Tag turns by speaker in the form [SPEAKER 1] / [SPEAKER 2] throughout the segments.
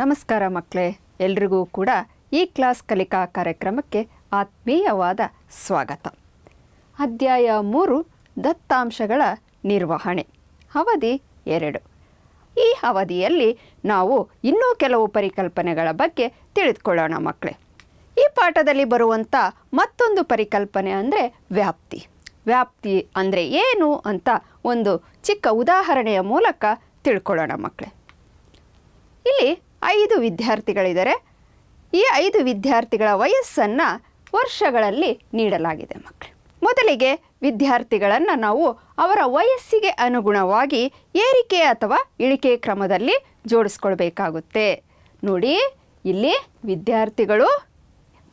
[SPEAKER 1] ನಮಸ್ಕಾರ ಮಕ್ಕಳೇ, ಎಲ್ರಿಗೂ ಕೂಡ ಈ ಕ್ಲಾಸ್ ಕಲಿಕಾ ಕಾರ್ಯಕ್ರಮಕ್ಕೆ ಆತ್ಮೀಯವಾದ ಸ್ವಾಗತ. ಅಧ್ಯಾಯ ಮೂರು, ದತ್ತಾಂಶಗಳ ನಿರ್ವಹಣೆ, ಅವಧಿ ಎರಡು. ಈ ಅವಧಿಯಲ್ಲಿ ನಾವು ಇನ್ನೂ ಕೆಲವು ಪರಿಕಲ್ಪನೆಗಳ ಬಗ್ಗೆ ತಿಳಿದುಕೊಳ್ಳೋಣ ಮಕ್ಕಳೇ. ಈ ಪಾಠದಲ್ಲಿ ಬರುವಂಥ ಮತ್ತೊಂದು ಪರಿಕಲ್ಪನೆ ಅಂದರೆ ವ್ಯಾಪ್ತಿ. ವ್ಯಾಪ್ತಿ ಅಂದರೆ ಏನು ಅಂತ ಒಂದು ಚಿಕ್ಕ ಉದಾಹರಣೆಯ ಮೂಲಕ ತಿಳ್ಕೊಳ್ಳೋಣ ಮಕ್ಕಳೇ. ಇಲ್ಲಿ ಐದು ವಿದ್ಯಾರ್ಥಿಗಳಿದ್ದಾರೆ ಈ ಐದು ವಿದ್ಯಾರ್ಥಿಗಳ ವಯಸ್ಸನ್ನು ವರ್ಷಗಳಲ್ಲಿ ನೀಡಲಾಗಿದೆ ಮಕ್ಕಳು ಮೊದಲಿಗೆ ವಿದ್ಯಾರ್ಥಿಗಳನ್ನು ನಾವು ಅವರ ವಯಸ್ಸಿಗೆ ಅನುಗುಣವಾಗಿ ಏರಿಕೆ ಅಥವಾ ಇಳಿಕೆ ಕ್ರಮದಲ್ಲಿ ಜೋಡಿಸ್ಕೊಳ್ಬೇಕಾಗುತ್ತೆ. ನೋಡಿ, ಇಲ್ಲಿ ವಿದ್ಯಾರ್ಥಿಗಳು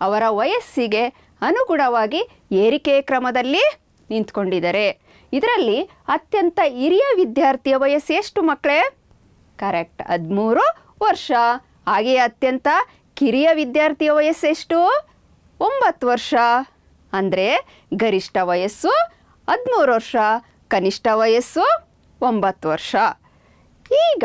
[SPEAKER 1] ಅವರ ವಯಸ್ಸಿಗೆ ಅನುಗುಣವಾಗಿ ಏರಿಕೆ ಕ್ರಮದಲ್ಲಿ ನಿಂತ್ಕೊಂಡಿದ್ದಾರೆ ಇದರಲ್ಲಿ ಅತ್ಯಂತ ಹಿರಿಯ ವಿದ್ಯಾರ್ಥಿಯ ವಯಸ್ಸು ಎಷ್ಟು ಮಕ್ಕಳೇ ಕರೆಕ್ಟ್ ಹದಿಮೂರು ವರ್ಷ. ಹಾಗೆಯೇ ಅತ್ಯಂತ ಕಿರಿಯ ವಿದ್ಯಾರ್ಥಿಯ ವಯಸ್ಸು ಎಷ್ಟು? ಒಂಬತ್ತು ವರ್ಷ. ಅಂದರೆ ಗರಿಷ್ಠ ವಯಸ್ಸು ಹದಿಮೂರು ವರ್ಷ, ಕನಿಷ್ಠ ವಯಸ್ಸು ಒಂಬತ್ತು ವರ್ಷ. ಈಗ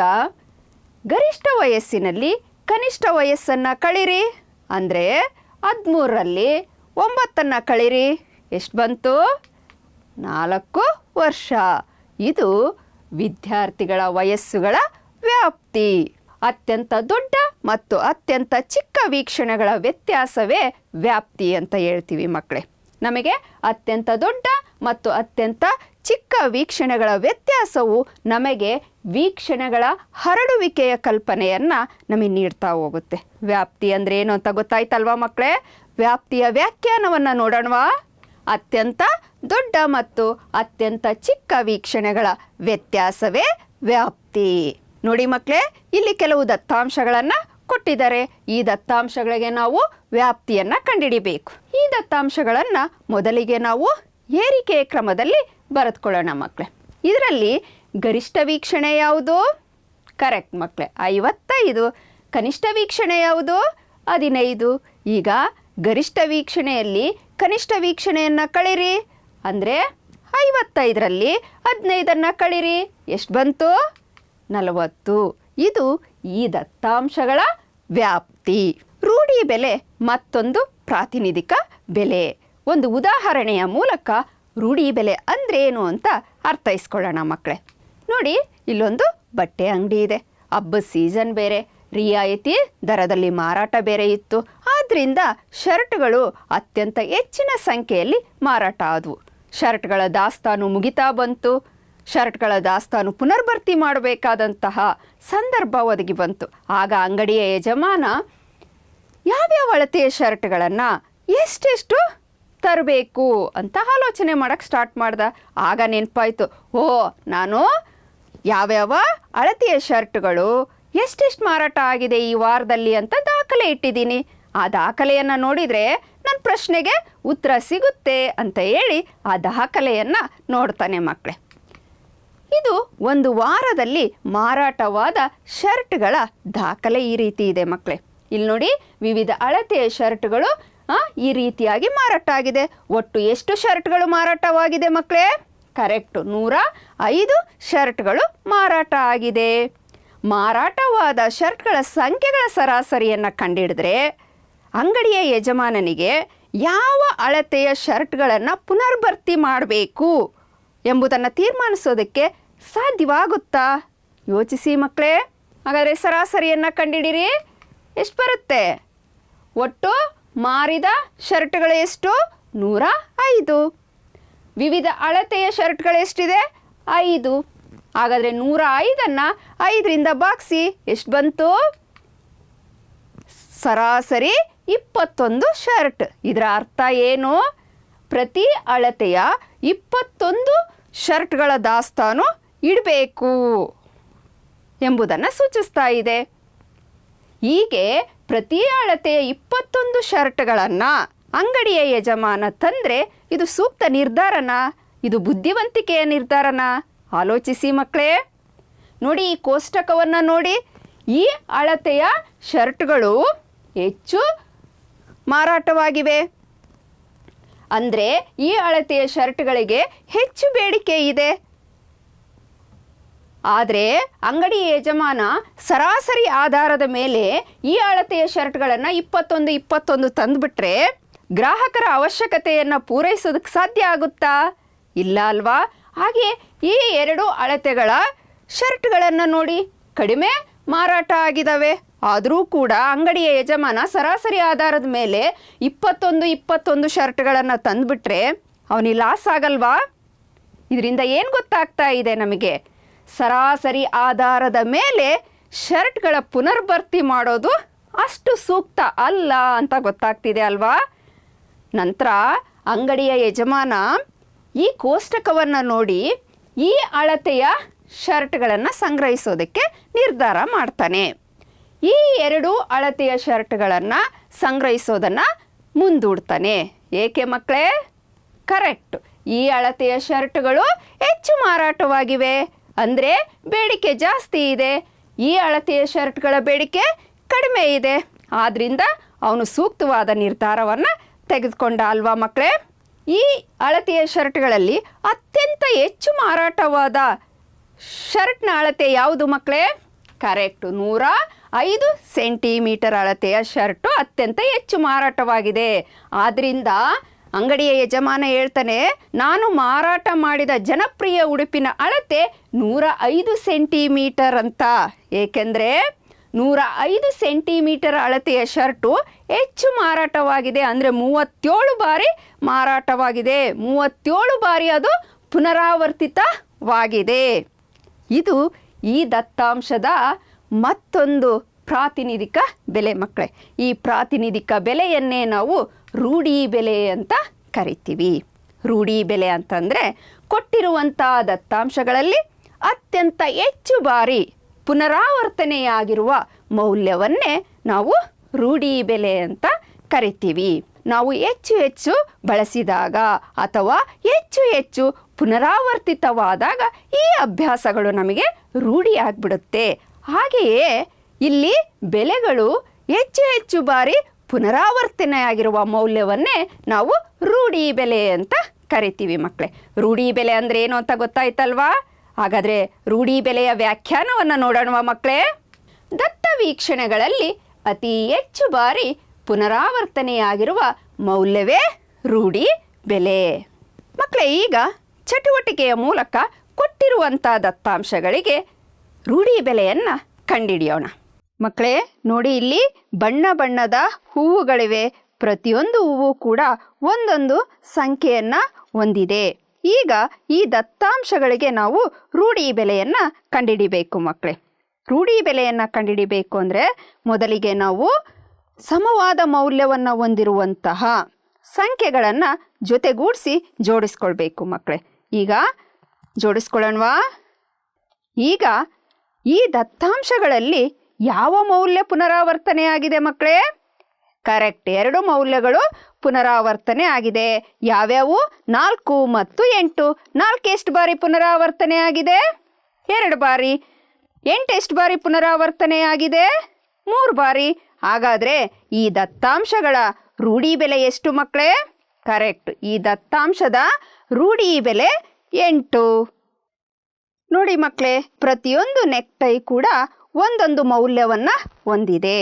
[SPEAKER 1] ಗರಿಷ್ಠ ವಯಸ್ಸಿನಲ್ಲಿ ಕನಿಷ್ಠ ವಯಸ್ಸನ್ನು ಕಳಿರಿ. ಅಂದರೆ ಹದಿಮೂರರಲ್ಲಿ ಒಂಬತ್ತನ್ನು ಕಳಿರಿ. ಎಷ್ಟು ಬಂತು? ನಾಲ್ಕು ವರ್ಷ. ಇದು ವಿದ್ಯಾರ್ಥಿಗಳ ವಯಸ್ಸುಗಳ ವ್ಯಾಪ್ತಿ. ಅತ್ಯಂತ ದೊಡ್ಡ ಮತ್ತು ಅತ್ಯಂತ ಚಿಕ್ಕ ವೀಕ್ಷಣೆಗಳ ವ್ಯತ್ಯಾಸವೇ ವ್ಯಾಪ್ತಿ ಅಂತ ಹೇಳ್ತೀವಿ ಮಕ್ಕಳೇ. ನಮಗೆ ಅತ್ಯಂತ ದೊಡ್ಡ ಮತ್ತು ಅತ್ಯಂತ ಚಿಕ್ಕ ವೀಕ್ಷಣೆಗಳ ವ್ಯತ್ಯಾಸವು ನಮಗೆ ವೀಕ್ಷಣೆಗಳ ಹರಡುವಿಕೆಯ ಕಲ್ಪನೆಯನ್ನು ನಮಗೆ ನೀಡ್ತಾ ಹೋಗುತ್ತೆ. ವ್ಯಾಪ್ತಿ ಅಂದರೆ ಏನು ಅಂತ ಗೊತ್ತಾಯ್ತಲ್ವಾ ಮಕ್ಕಳೇ? ವ್ಯಾಪ್ತಿಯ ವ್ಯಾಖ್ಯಾನವನ್ನು ನೋಡೋಣವಾ? ಅತ್ಯಂತ ದೊಡ್ಡ ಮತ್ತು ಅತ್ಯಂತ ಚಿಕ್ಕ ವೀಕ್ಷಣೆಗಳ ವ್ಯತ್ಯಾಸವೇ ವ್ಯಾಪ್ತಿ. ನೋಡಿ ಮಕ್ಕಳೇ, ಇಲ್ಲಿ ಕೆಲವು ದತ್ತಾಂಶಗಳನ್ನು ಕೊಟ್ಟಿದ್ದಾರೆ. ಈ ದತ್ತಾಂಶಗಳಿಗೆ ನಾವು ವ್ಯಾಪ್ತಿಯನ್ನು ಕಂಡುಹಿಡಿಬೇಕು ಈ ದತ್ತಾಂಶಗಳನ್ನು ಮೊದಲಿಗೆ ನಾವು ಏರಿಕೆಯ ಕ್ರಮದಲ್ಲಿ ಬರೆದುಕೊಳ್ಳೋಣ ಮಕ್ಕಳೇ. ಇದರಲ್ಲಿ ಗರಿಷ್ಠ ವೀಕ್ಷಣೆ ಯಾವುದು? ಕರೆಕ್ಟ್ ಮಕ್ಕಳೇ, ಐವತ್ತೈದು. ಕನಿಷ್ಠ ವೀಕ್ಷಣೆ ಯಾವುದು? ಹದಿನೈದು. ಈಗ ಗರಿಷ್ಠ ವೀಕ್ಷಣೆಯಲ್ಲಿ ಕನಿಷ್ಠ ವೀಕ್ಷಣೆಯನ್ನು ಕಳಿರಿ. ಅಂದರೆ ಐವತ್ತೈದರಲ್ಲಿ ಹದಿನೈದನ್ನು ಕಳಿರಿ. ಎಷ್ಟು ಬಂತು? ನಲವತ್ತು. ಇದು ಈ ದತ್ತಾಂಶಗಳ ವ್ಯಾಪ್ತಿ. ರೂಢಿ ಬೆಲೆ ಮತ್ತೊಂದು ಪ್ರಾತಿನಿಧಿಕ ಬೆಲೆ. ಒಂದು ಉದಾಹರಣೆಯ ಮೂಲಕ ರೂಢಿ ಬೆಲೆ ಅಂದ್ರೇನು ಅಂತ ಅರ್ಥೈಸ್ಕೊಳ್ಳೋಣ ಮಕ್ಕಳೇ. ನೋಡಿ, ಇಲ್ಲೊಂದು ಬಟ್ಟೆ ಅಂಗಡಿ ಇದೆ. ಹಬ್ಬದ ಸೀಸನ್ ಬೇರೆ. ರಿಯಾಯಿತಿ ದರದಲ್ಲಿ ಮಾರಾಟ ಬೇರೆ ಇತ್ತು. ಆದ್ದರಿಂದ ಶರ್ಟ್ಗಳು ಅತ್ಯಂತ ಹೆಚ್ಚಿನ ಸಂಖ್ಯೆಯಲ್ಲಿ ಮಾರಾಟ ಆದವು. ಶರ್ಟ್ಗಳ ದಾಸ್ತಾನು ಮುಗಿತಾ ಬಂತು. ಶರ್ಟ್ಗಳ ದಾಸ್ತಾನು ಪುನರ್ಭರ್ತಿ ಮಾಡಬೇಕಾದಂತಹ ಸಂದರ್ಭ ಒದಗಿ ಬಂತು. ಆಗ ಅಂಗಡಿಯ ಯಜಮಾನ, ಯಾವ್ಯಾವ ಅಳತೆಯ ಶರ್ಟ್ಗಳನ್ನು ಎಷ್ಟೆಷ್ಟು ತರಬೇಕು? ಅಂತ ಆಲೋಚನೆ ಮಾಡೋಕ್ಕೆ ಸ್ಟಾರ್ಟ್ ಮಾಡ್ದ. ಆಗ ನೆನಪಾಯಿತು, ಓ, ನಾನು ಯಾವ್ಯಾವ ಅಳತೆಯ ಶರ್ಟ್ಗಳು ಎಷ್ಟೆಷ್ಟು ಮಾರಾಟ ಆಗಿದೆ ಈ ವಾರದಲ್ಲಿ ಅಂತ ದಾಖಲೆ ಇಟ್ಟಿದ್ದೀನಿ. ಆ ದಾಖಲೆಯನ್ನು ನೋಡಿದರೆ ನನ್ನ ಪ್ರಶ್ನೆಗೆ ಉತ್ತರ ಸಿಗುತ್ತೆ ಅಂತ ಹೇಳಿ ಆ ದಾಖಲೆಯನ್ನು ನೋಡ್ತಾನೆ ಮಕ್ಕಳೇ ಇದು ಒಂದು ವಾರದಲ್ಲಿ ಮಾರಾಟವಾದ ಶರ್ಟ್ಗಳ ದಾಖಲೆ ಈ ರೀತಿ ಇದೆ ಮಕ್ಕಳೇ ಇಲ್ಲಿ ನೋಡಿ ವಿವಿಧ ಅಳತೆಯ ಶರ್ಟ್ಗಳು ಈ ರೀತಿಯಾಗಿ ಮಾರಾಟ ಆಗಿದೆ. ಒಟ್ಟು ಎಷ್ಟು ಶರ್ಟ್ಗಳು ಮಾರಾಟವಾಗಿದೆ ಮಕ್ಕಳೇ ಕರೆಕ್ಟು, ನೂರ ಐದು ಶರ್ಟ್ಗಳು ಮಾರಾಟ ಆಗಿದೆ. ಮಾರಾಟವಾದ ಶರ್ಟ್ಗಳ ಸಂಖ್ಯೆಗಳ ಸರಾಸರಿಯನ್ನು ಕಂಡಿಡಿದ್ರೆ ಅಂಗಡಿಯ ಯಜಮಾನನಿಗೆ ಯಾವ ಅಳತೆಯ ಶರ್ಟ್ಗಳನ್ನು ಪುನರ್ಭರ್ತಿ ಮಾಡಬೇಕು? ಎಂಬುದನ್ನು ತೀರ್ಮಾನಿಸೋದಕ್ಕೆ ಸಾಧ್ಯವಾಗುತ್ತಾ? ಯೋಚಿಸಿ ಮಕ್ಕಳೇ. ಹಾಗಾದರೆ ಸರಾಸರಿಯನ್ನು ಕಂಡಿಡಿರಿ. ಎಷ್ಟು ಬರುತ್ತೆ? ಒಟ್ಟು ಮಾರಿದ ಶರ್ಟ್ಗಳು ಎಷ್ಟು? ನೂರ ಐದು. ವಿವಿಧ ಅಳತೆಯ ಶರ್ಟ್ಗಳು ಎಷ್ಟಿದೆ? ಐದು. ಹಾಗಾದರೆ ನೂರ ಐದನ್ನು ಐದರಿಂದ ಬಾಗಿಸಿ ಎಷ್ಟು ಬಂತು? ಸರಾಸರಿ ಇಪ್ಪತ್ತೊಂದು ಶರ್ಟ್. ಇದರ ಅರ್ಥ ಏನು? ಪ್ರತಿ ಅಳತೆಯ ಇಪ್ಪತ್ತೊಂದು ಶರ್ಟ್ಗಳ ದಾಸ್ತಾನು ಇಡಬೇಕು ಎಂಬುದನ್ನು ಸೂಚಿಸ್ತಾ ಇದೆ. ಹೀಗೆ ಪ್ರತಿ ಅಳತೆಯ ಇಪ್ಪತ್ತೊಂದು ಶರ್ಟ್ಗಳನ್ನು ಅಂಗಡಿಯ ಯಜಮಾನ ತಂದರೆ ಇದು ಸೂಕ್ತ ನಿರ್ಧಾರನ, ಇದು ಬುದ್ಧಿವಂತಿಕೆಯ ನಿರ್ಧಾರನ. ಆಲೋಚಿಸಿ ಮಕ್ಕಳೇ. ನೋಡಿ ಈ ಕೋಷ್ಟಕವನ್ನು ನೋಡಿ. ಈ ಅಳತೆಯ ಶರ್ಟ್ಗಳು ಹೆಚ್ಚು ಮಾರಾಟವಾಗಿವೆ. ಅಂದರೆ ಈ ಅಳತೆಯ ಶರ್ಟ್ಗಳಿಗೆ ಹೆಚ್ಚು ಬೇಡಿಕೆ ಇದೆ. ಆದರೆ ಅಂಗಡಿ ಯಜಮಾನ ಸರಾಸರಿ ಆಧಾರದ ಮೇಲೆ ಈ ಅಳತೆಯ ಶರ್ಟ್ಗಳನ್ನು ಇಪ್ಪತ್ತೊಂದು ಇಪ್ಪತ್ತೊಂದು ತಂದುಬಿಟ್ರೆ ಗ್ರಾಹಕರ ಅವಶ್ಯಕತೆಯನ್ನು ಪೂರೈಸೋದಕ್ಕೆ ಸಾಧ್ಯ ಆಗುತ್ತಾ? ಇಲ್ಲ ಅಲ್ವಾ? ಹಾಗೆ ಈ ಎರಡು ಅಳತೆಗಳ ಶರ್ಟ್ಗಳನ್ನು ನೋಡಿ ಕಡಿಮೆ ಮಾರಾಟ ಆಗಿದ್ದಾವೆ ಆದರೂ ಕೂಡ ಅಂಗಡಿಯ ಯಜಮಾನ ಸರಾಸರಿ ಆಧಾರದ ಮೇಲೆ ಇಪ್ಪತ್ತೊಂದು ಇಪ್ಪತ್ತೊಂದು ಶರ್ಟ್ಗಳನ್ನು ತಂದುಬಿಟ್ರೆ ಅವನಿಗೆ ಲಾಸ್ ಆಗಲ್ವಾ? ಇದರಿಂದ ಏನು ಗೊತ್ತಾಗ್ತಾ ಇದೆ ನಮಗೆ? ಸರಾಸರಿ ಆಧಾರದ ಮೇಲೆ ಶರ್ಟ್ಗಳ ಪುನರ್ಭರ್ತಿ ಮಾಡೋದು ಅಷ್ಟು ಸೂಕ್ತ ಅಲ್ಲ ಅಂತ ಗೊತ್ತಾಗ್ತಿದೆ ಅಲ್ವಾ? ನಂತರ ಅಂಗಡಿಯ ಯಜಮಾನ ಈ ಕೋಷ್ಟಕವನ್ನು ನೋಡಿ ಈ ಅಳತೆಯ ಶರ್ಟ್ಗಳನ್ನು ಸಂಗ್ರಹಿಸೋದಕ್ಕೆ ನಿರ್ಧಾರ ಮಾಡ್ತಾನೆ. ಈ ಎರಡು ಅಳತೆಯ ಶರ್ಟ್ಗಳನ್ನು ಸಂಗ್ರಹಿಸೋದನ್ನು ಮುಂದೂಡ್ತಾನೆ. ಏಕೆ ಮಕ್ಕಳೇ? ಕರೆಕ್ಟ್. ಈ ಅಳತೆಯ ಶರ್ಟ್ಗಳು ಹೆಚ್ಚು ಮಾರಾಟವಾಗಿವೆ. ಅಂದರೆ ಬೇಡಿಕೆ ಜಾಸ್ತಿ ಇದೆ. ಈ ಅಳತೆಯ ಶರ್ಟ್ಗಳ ಬೇಡಿಕೆ ಕಡಿಮೆ ಇದೆ. ಆದ್ದರಿಂದ ಅವನು ಸೂಕ್ತವಾದ ನಿರ್ಧಾರವನ್ನು ತೆಗೆದುಕೊಂಡ ಅಲ್ವಾ ಮಕ್ಕಳೇ? ಈ ಅಳತೆಯ ಶರ್ಟ್ಗಳಲ್ಲಿ ಅತ್ಯಂತ ಹೆಚ್ಚು ಮಾರಾಟವಾದ ಶರ್ಟ್ನ ಅಳತೆ ಯಾವುದು ಮಕ್ಕಳೇ? ಕರೆಕ್ಟು. ನೂರ ಐದು ಸೆಂಟಿಮೀಟರ್ ಅಳತೆಯ ಶರ್ಟು ಅತ್ಯಂತ ಹೆಚ್ಚು ಮಾರಾಟವಾಗಿದೆ. ಆದ್ದರಿಂದ ಅಂಗಡಿಯ ಯಜಮಾನ ಹೇಳ್ತಾನೆ, ನಾನು ಮಾರಾಟ ಮಾಡಿದ ಜನಪ್ರಿಯ ಉಡುಪಿನ ಅಳತೆ ನೂರ ಐದು ಸೆಂಟಿಮೀಟರ್ ಅಂತ. ಏಕೆಂದರೆ ನೂರ ಐದು ಸೆಂಟಿಮೀಟರ್ ಅಳತೆಯ ಶರ್ಟು ಹೆಚ್ಚು ಮಾರಾಟವಾಗಿದೆ. ಅಂದರೆ ಮೂವತ್ತೇಳು ಬಾರಿ ಮಾರಾಟವಾಗಿದೆ. ಮೂವತ್ತೇಳು ಬಾರಿ ಅದು ಪುನರಾವರ್ತಿತವಾಗಿದೆ. ಇದು ಈ ದತ್ತಾಂಶದ ಮತ್ತೊಂದು ಪ್ರಾತಿನಿಧಿಕ ಬೆಲೆ ಮಕ್ಕಳೇ. ಈ ಪ್ರಾತಿನಿಧಿಕ ಬೆಲೆಯನ್ನೇ ನಾವು ರೂಢಿ ಬೆಲೆ ಅಂತ ಕರಿತೀವಿ. ರೂಢಿ ಬೆಲೆ ಅಂತಂದರೆ ಕೊಟ್ಟಿರುವಂಥ ದತ್ತಾಂಶಗಳಲ್ಲಿ ಅತ್ಯಂತ ಹೆಚ್ಚು ಬಾರಿ ಪುನರಾವರ್ತನೆಯಾಗಿರುವ ಮೌಲ್ಯವನ್ನೇ ನಾವು ರೂಢಿ ಬೆಲೆ ಅಂತ ಕರಿತೀವಿ. ನಾವು ಹೆಚ್ಚು ಹೆಚ್ಚು ಬಳಸಿದಾಗ ಅಥವಾ ಹೆಚ್ಚು ಹೆಚ್ಚು ಪುನರಾವರ್ತಿತವಾದಾಗ ಈ ಅಭ್ಯಾಸಗಳು ನಮಗೆ ರೂಢಿಯಾಗ್ಬಿಡುತ್ತೆ ಹಾಗೆಯೇ ಇಲ್ಲಿ ಬೆಲೆಗಳು ಹೆಚ್ಚು ಹೆಚ್ಚು ಬಾರಿ ಪುನರಾವರ್ತನೆಯಾಗಿರುವ ಮೌಲ್ಯವನ್ನೇ ನಾವು ರೂಢಿ ಬೆಲೆ ಅಂತ ಕರಿತೀವಿ ಮಕ್ಕಳೇ ರೂಢಿ ಬೆಲೆ ಅಂದರೆ ಏನು ಅಂತ ಗೊತ್ತಾಯ್ತಲ್ವಾ? ಹಾಗಾದರೆ ರೂಢಿ ಬೆಲೆಯ ವ್ಯಾಖ್ಯಾನವನ್ನು ನೋಡೋಣ ಮಕ್ಕಳೇ ದತ್ತ ವೀಕ್ಷಣೆಗಳಲ್ಲಿ ಅತಿ ಹೆಚ್ಚು ಬಾರಿ ಪುನರಾವರ್ತನೆಯಾಗಿರುವ ಮೌಲ್ಯವೇ ರೂಢಿ ಬೆಲೆ. ಮಕ್ಕಳೇ ಈಗ ಚಟುವಟಿಕೆಯ ಮೂಲಕ ಕೊಟ್ಟಿರುವಂಥ ದತ್ತಾಂಶಗಳಿಗೆ ರೂಢಿ ಬೆಲೆಯನ್ನು ಕಂಡಿಡಿಯೋಣ. ಮಕ್ಕಳೇ, ನೋಡಿ ಇಲ್ಲಿ ಬಣ್ಣ ಬಣ್ಣದ ಹೂವುಗಳಿವೆ. ಪ್ರತಿಯೊಂದು ಹೂವು ಕೂಡ ಒಂದೊಂದು ಸಂಖ್ಯೆಯನ್ನು ಹೊಂದಿದೆ. ಈಗ ಈ ದತ್ತಾಂಶಗಳಿಗೆ ನಾವು ರೂಢಿ ಬೆಲೆಯನ್ನು ಕಂಡಿಡಿಬೇಕು ಮಕ್ಕಳೇ. ರೂಢಿ ಬೆಲೆಯನ್ನು ಕಂಡಿಡಿಬೇಕು ಅಂದರೆ ಮೊದಲಿಗೆ ನಾವು ಸಮವಾದ ಮೌಲ್ಯವನ್ನು ಹೊಂದಿರುವಂತಹ ಸಂಖ್ಯೆಗಳನ್ನು ಜೊತೆಗೂಡಿಸಿ ಜೋಡಿಸ್ಕೊಳ್ಬೇಕು ಮಕ್ಕಳೇ. ಈಗ ಜೋಡಿಸ್ಕೊಳ್ಳೋಣವಾ? ಈಗ ಈ ದತ್ತಾಂಶಗಳಲ್ಲಿ ಯಾವ ಮೌಲ್ಯ ಪುನರಾವರ್ತನೆಯಾಗಿದೆ ಮಕ್ಕಳೇ? ಕರೆಕ್ಟ್ ಎರಡು ಮೌಲ್ಯಗಳು ಪುನರಾವರ್ತನೆ ಆಗಿದೆ. ಯಾವ್ಯಾವು? ನಾಲ್ಕು ಮತ್ತು ಎಂಟು. ನಾಲ್ಕು ಎಷ್ಟು ಬಾರಿ ಪುನರಾವರ್ತನೆ ಆಗಿದೆ? ಎರಡು ಬಾರಿ. ಎಂಟು ಎಷ್ಟು ಬಾರಿ ಪುನರಾವರ್ತನೆ ಆಗಿದೆ? ಮೂರು ಬಾರಿ. ಹಾಗಾದರೆ ಈ ದತ್ತಾಂಶಗಳ ರೂಢಿ ಬೆಲೆ ಎಷ್ಟು ಮಕ್ಕಳೇ? ಕರೆಕ್ಟ್. ಈ ದತ್ತಾಂಶದ ರೂಢಿ ಬೆಲೆ ಎಂಟು. ನೋಡಿ ಮಕ್ಕಳೇ, ಪ್ರತಿಯೊಂದು ನೆಕ್ಟೈ ಕೂಡ ಒಂದೊಂದು ಮೌಲ್ಯವನ್ನು ಹೊಂದಿದೆ.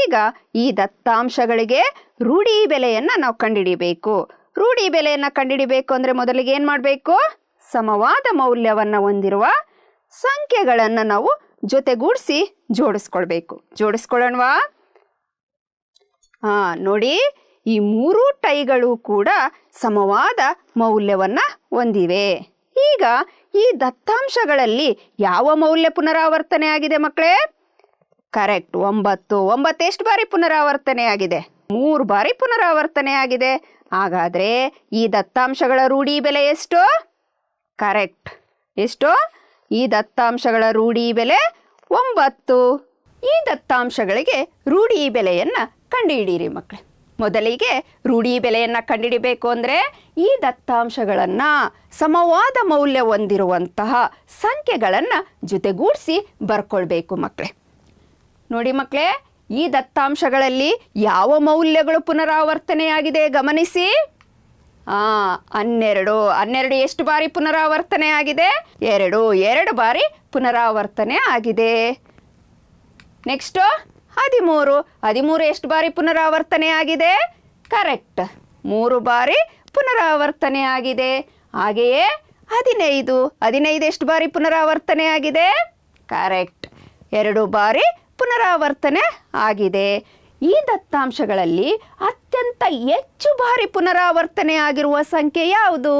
[SPEAKER 1] ಈಗ ಈ ದತ್ತಾಂಶಗಳಿಗೆ ರೂಢಿ ಬೆಲೆಯನ್ನು ನಾವು ಕಂಡುಹಿಡಿಬೇಕು ರೂಢಿ ಬೆಲೆಯನ್ನು ಕಂಡುಹಿಡಿಬೇಕು ಅಂದರೆ ಮೊದಲಿಗೆ ಏನು ಮಾಡಬೇಕು? ಸಮವಾದ ಮೌಲ್ಯವನ್ನು ಹೊಂದಿರುವ ಸಂಖ್ಯೆಗಳನ್ನು ನಾವು ಜೊತೆಗೂಡಿಸಿ ಜೋಡಿಸ್ಕೊಳ್ಬೇಕು. ಜೋಡಿಸ್ಕೊಳ್ಳೋಣವಾ? ಹಾಂ, ನೋಡಿ, ಈ ಮೂರು ಟೈಗಳು ಕೂಡ ಸಮವಾದ ಮೌಲ್ಯವನ್ನು ಹೊಂದಿವೆ. ಈಗ ಈ ದತ್ತಾಂಶಗಳಲ್ಲಿ ಯಾವ ಮೌಲ್ಯ ಪುನರಾವರ್ತನೆ ಆಗಿದೆ ಮಕ್ಕಳೇ? ಕರೆಕ್ಟ್ ಒಂಬತ್ತು. ಎಷ್ಟು ಬಾರಿ ಪುನರಾವರ್ತನೆ ಆಗಿದೆ. ಮೂರು ಬಾರಿ ಪುನರಾವರ್ತನೆ ಆಗಿದೆ. ಹಾಗಾದರೆ ಈ ದತ್ತಾಂಶಗಳ ರೂಢಿ ಬೆಲೆ ಎಷ್ಟು? ಕರೆಕ್ಟ್ ಎಷ್ಟು? ಈ ದತ್ತಾಂಶಗಳ ರೂಢಿ ಬೆಲೆ ಒಂಬತ್ತು. ಈ ದತ್ತಾಂಶಗಳಿಗೆ ರೂಢಿ ಬೆಲೆಯನ್ನು ಕಂಡುಹಿಡಿಯಿರಿ ಮಕ್ಕಳೇ. ಮೊದಲಿಗೆ ರೂಢಿ ಬೆಲೆಯನ್ನು ಕಂಡುಹಿಡಿಬೇಕು ಅಂದರೆ ಈ ದತ್ತಾಂಶಗಳನ್ನು ಸಮವಾದ ಮೌಲ್ಯ ಹೊಂದಿರುವಂತಹ ಸಂಖ್ಯೆಗಳನ್ನು ಜೊತೆಗೂಡಿಸಿ ಬರ್ಕೊಳ್ಬೇಕು ಮಕ್ಕಳೇ ನೋಡಿ ಮಕ್ಕಳೇ ಈ ದತ್ತಾಂಶಗಳಲ್ಲಿ ಯಾವ ಮೌಲ್ಯಗಳು ಪುನರಾವರ್ತನೆಯಾಗಿದೆ ಗಮನಿಸಿ. ಆ, ಹನ್ನೆರಡು ಹನ್ನೆರಡು ಎಷ್ಟು ಬಾರಿ ಪುನರಾವರ್ತನೆ ಆಗಿದೆ? ಎರಡು ಎರಡು ಬಾರಿ ಪುನರಾವರ್ತನೆ ಆಗಿದೆ. ನೆಕ್ಸ್ಟು ಹದಿಮೂರು. ಹದಿಮೂರು ಎಷ್ಟು ಬಾರಿ ಪುನರಾವರ್ತನೆ ಆಗಿದೆ? ಕರೆಕ್ಟ್ ಮೂರು ಬಾರಿ ಪುನರಾವರ್ತನೆ ಆಗಿದೆ. ಹಾಗೆಯೇ ಹದಿನೈದು. ಹದಿನೈದು ಎಷ್ಟು ಬಾರಿ ಪುನರಾವರ್ತನೆ ಆಗಿದೆ? ಕರೆಕ್ಟ್ ಎರಡು ಬಾರಿ ಪುನರಾವರ್ತನೆ ಆಗಿದೆ. ಈ ದತ್ತಾಂಶಗಳಲ್ಲಿ ಅತ್ಯಂತ ಹೆಚ್ಚು ಬಾರಿ ಪುನರಾವರ್ತನೆ ಆಗಿರುವ ಸಂಖ್ಯೆ ಯಾವುದು?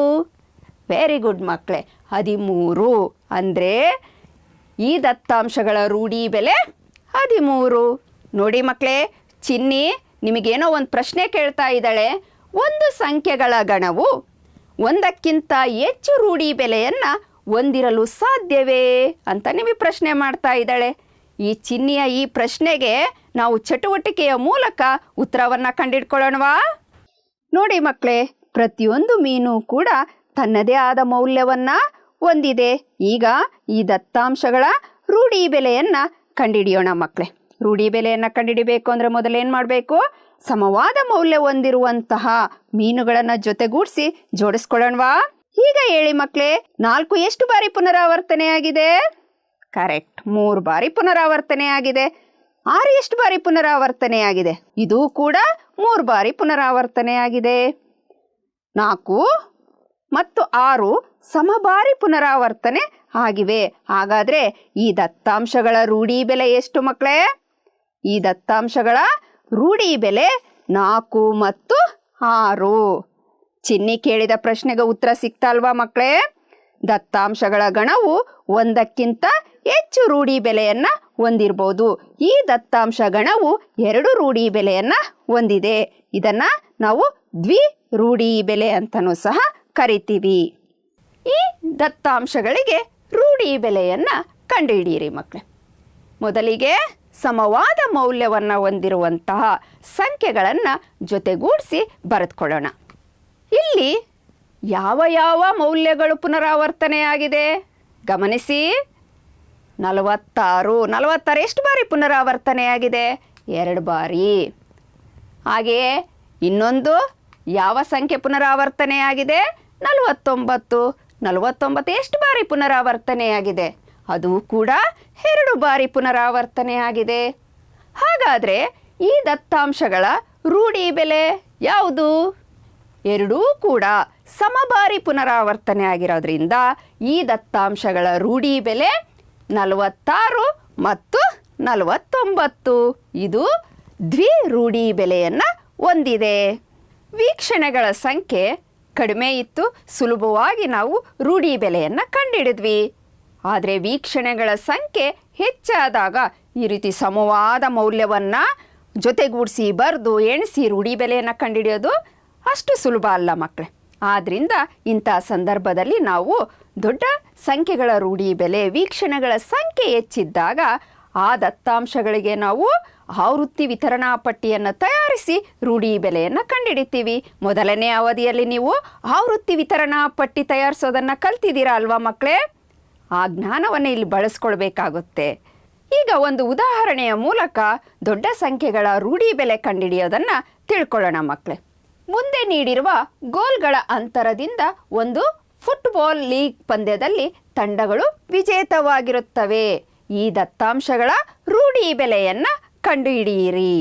[SPEAKER 1] ವೆರಿ ಗುಡ್ ಮಕ್ಕಳೇ. ಹದಿಮೂರು. ಅಂದರೆ ಈ ದತ್ತಾಂಶಗಳ ರೂಢಿ ಬೆಲೆ ಹದಿಮೂರು. ನೋಡಿ ಮಕ್ಕಳೇ, ಚಿನ್ನಿ ನಿಮಗೇನೋ ಒಂದು ಪ್ರಶ್ನೆ ಕೇಳ್ತಾ ಇದ್ದಾಳೆ. ಒಂದು ಸಂಖ್ಯೆಗಳ ಗಣವು ಒಂದಕ್ಕಿಂತ ಹೆಚ್ಚು ರೂಢಿ ಬೆಲೆಯನ್ನು ಹೊಂದಿರಲು ಸಾಧ್ಯವೇ ಅಂತ ನಿಮಗೆ ಪ್ರಶ್ನೆ ಮಾಡ್ತಾ ಇದ್ದಾಳೆ. ಈ ಚಿನ್ನಿಯ ಈ ಪ್ರಶ್ನೆಗೆ ನಾವು ಚಟುವಟಿಕೆಯ ಮೂಲಕ ಉತ್ತರವನ್ನು ಕಂಡಿಡ್ಕೊಳ್ಳೋಣವಾ? ನೋಡಿ ಮಕ್ಕಳೇ, ಪ್ರತಿಯೊಂದು ಮೀನು ಕೂಡ ತನ್ನದೇ ಆದ ಮೌಲ್ಯವನ್ನು ಹೊಂದಿದೆ. ಈಗ ಈ ದತ್ತಾಂಶಗಳ ರೂಢಿ ಬೆಲೆಯನ್ನು ಕಂಡುಹಿಡಿಯೋಣ ಮಕ್ಕಳೇ ರೂಢಿ ಬೆಲೆಯನ್ನು ಕಂಡುಹಿಡಿಬೇಕು ಅಂದರೆ ಮೊದಲೇನು ಮಾಡಬೇಕು? ಸಮವಾದ ಮೌಲ್ಯ ಹೊಂದಿರುವಂತಹ ಮೀನುಗಳನ್ನು ಜೊತೆಗೂಡಿಸಿ ಜೋಡಿಸ್ಕೊಳ್ಳೋಣವಾ? ಈಗ ಹೇಳಿ ಮಕ್ಕಳೇ ನಾಲ್ಕು ಎಷ್ಟು ಬಾರಿ ಪುನರಾವರ್ತನೆಯಾಗಿದೆ ಕರೆಕ್ಟ್, ಮೂರು ಬಾರಿ ಪುನರಾವರ್ತನೆಯಾಗಿದೆ ಆರು ಎಷ್ಟು ಬಾರಿ ಪುನರಾವರ್ತನೆಯಾಗಿದೆ ಇದು ಕೂಡ ಮೂರು ಬಾರಿ ಪುನರಾವರ್ತನೆಯಾಗಿದೆ ನಾಲ್ಕು ಮತ್ತು ಆರು ಸಮಬಾರಿ ಪುನರಾವರ್ತನೆ ಆಗಿವೆ ಹಾಗಾದರೆ ಈ ದತ್ತಾಂಶಗಳ ರೂಢಿ ಬೆಲೆ ಎಷ್ಟು ಮಕ್ಕಳೇ ಈ ದತ್ತಾಂಶಗಳ ರೂಢಿ ಬೆಲೆ ನಾಲ್ಕು ಮತ್ತು ಆರು. ಚಿನ್ನಿ ಕೇಳಿದ ಪ್ರಶ್ನೆಗೆ ಉತ್ತರ ಸಿಕ್ತಲ್ವಾ ಮಕ್ಕಳೇ ದತ್ತಾಂಶಗಳ ಗಣವು ಒಂದಕ್ಕಿಂತ ಹೆಚ್ಚು ರೂಢಿ ಬೆಲೆಯನ್ನು ಹೊಂದಿರಬಹುದು ಈ ದತ್ತಾಂಶ ಗಣವು ಎರಡು ರೂಢಿ ಬೆಲೆಯನ್ನು ಹೊಂದಿದೆ. ಇದನ್ನು ನಾವು ದ್ವಿ ರೂಢಿ ಬೆಲೆ ಅಂತಲೂ ಸಹ ಕರಿತೀವಿ. ಈ ದತ್ತಾಂಶಗಳಿಗೆ ರೂಢಿ ಬೆಲೆಯನ್ನು ಕಂಡುಹಿಡಿಯಿರಿ ಮಕ್ಕಳೇ. ಮೊದಲಿಗೆ ಸಮವಾದ ಮೌಲ್ಯವನ್ನು ಹೊಂದಿರುವಂತಹ ಸಂಖ್ಯೆಗಳನ್ನು ಜೊತೆಗೂಡಿಸಿ ಬರೆದುಕೊಳ್ಳೋಣ. ಇಲ್ಲಿ ಯಾವ ಯಾವ ಮೌಲ್ಯಗಳು ಪುನರಾವರ್ತನೆಯಾಗಿದೆ ಗಮನಿಸಿ. ನಲವತ್ತಾರು ನಲವತ್ತಾರು ಎಷ್ಟು ಬಾರಿ ಪುನರಾವರ್ತನೆಯಾಗಿದೆ ಎರಡು ಬಾರಿ. ಹಾಗೆಯೇ ಇನ್ನೊಂದು ಯಾವ ಸಂಖ್ಯೆ ಪುನರಾವರ್ತನೆಯಾಗಿದೆ ನಲವತ್ತೊಂಬತ್ತು ನಲವತ್ತೊಂಬತ್ತು ಎಷ್ಟು ಬಾರಿ ಪುನರಾವರ್ತನೆಯಾಗಿದೆ. ಅದು ಕೂಡ ಎರಡು ಬಾರಿ ಪುನರಾವರ್ತನೆಯಾಗಿದೆ. ಹಾಗಾದರೆ ಈ ದತ್ತಾಂಶಗಳ ರೂಢಿ ಬೆಲೆ ಯಾವುದು? ಎರಡೂ ಕೂಡ ಸಮಬಾರಿ ಪುನರಾವರ್ತನೆ ಆಗಿರೋದ್ರಿಂದ ಈ ದತ್ತಾಂಶಗಳ ರೂಢಿ ಬೆಲೆ ನಲವತ್ತಾರು ಮತ್ತು ನಲವತ್ತೊಂಬತ್ತು. ಇದು ದ್ವಿ ರೂಢಿ ಬೆಲೆಯನ್ನು ಹೊಂದಿದೆ. ವೀಕ್ಷಣೆಗಳ ಸಂಖ್ಯೆ ಕಡಿಮೆ ಇತ್ತು, ಸುಲಭವಾಗಿ ನಾವು ರೂಢಿ ಬೆಲೆಯನ್ನು ಕಂಡಿಡಿದ್ವಿ. ಆದರೆ ವೀಕ್ಷಣೆಗಳ ಸಂಖ್ಯೆ ಹೆಚ್ಚಾದಾಗ ಈ ರೀತಿ ಸಮವಾದ ಮೌಲ್ಯವನ್ನು ಜೊತೆಗೂಡಿಸಿ ಬರೆದು ಎಣಿಸಿ ರೂಢಿ ಬೆಲೆಯನ್ನು ಕಂಡುಹಿಡಿಯೋದು ಅಷ್ಟು ಸುಲಭ ಅಲ್ಲ ಮಕ್ಕಳೇ ಆದ್ದರಿಂದ ಇಂಥ ಸಂದರ್ಭದಲ್ಲಿ ನಾವು ದೊಡ್ಡ ಸಂಖ್ಯೆಗಳ ರೂಢಿ ಬೆಲೆ ವೀಕ್ಷಣೆಗಳ ಸಂಖ್ಯೆ ಹೆಚ್ಚಿದ್ದಾಗ ಆ ದತ್ತಾಂಶಗಳಿಗೆ ನಾವು ಆವೃತ್ತಿ ವಿತರಣಾ ಪಟ್ಟಿಯನ್ನು ತಯಾರಿಸಿ ರೂಢಿ ಬೆಲೆಯನ್ನು ಕಂಡುಹಿಡಿತೀವಿ ಮೊದಲನೇ ಅವಧಿಯಲ್ಲಿ ನೀವು ಆವೃತ್ತಿ ವಿತರಣಾ ಪಟ್ಟಿ ತಯಾರಿಸೋದನ್ನು ಕಲ್ತಿದ್ದೀರಾ ಅಲ್ವಾ ಮಕ್ಕಳೇ ಆ ಜ್ಞಾನವನ್ನು ಇಲ್ಲಿ ಬಳಸ್ಕೊಳ್ಬೇಕಾಗುತ್ತೆ. ಈಗ ಒಂದು ಉದಾಹರಣೆಯ ಮೂಲಕ ದೊಡ್ಡ ಸಂಖ್ಯೆಗಳ ರೂಢಿ ಬೆಲೆ ಕಂಡುಹಿಡಿಯೋದನ್ನು ತಿಳ್ಕೊಳ್ಳೋಣ ಮಕ್ಕಳೇ ಮುಂದೆ ನೀಡಿರುವ ಗೋಲ್ಗಳ ಅಂತರದಿಂದ ಒಂದು ಫುಟ್ಬಾಲ್ ಲೀಗ್ ಪಂದ್ಯದಲ್ಲಿ ತಂಡಗಳು ವಿಜೇತವಾಗಿರುತ್ತವೆ. ಈ ದತ್ತಾಂಶಗಳ ರೂಢಿ ಬೆಲೆಯನ್ನು ಕಂಡುಹಿಡಿಯಿರಿ.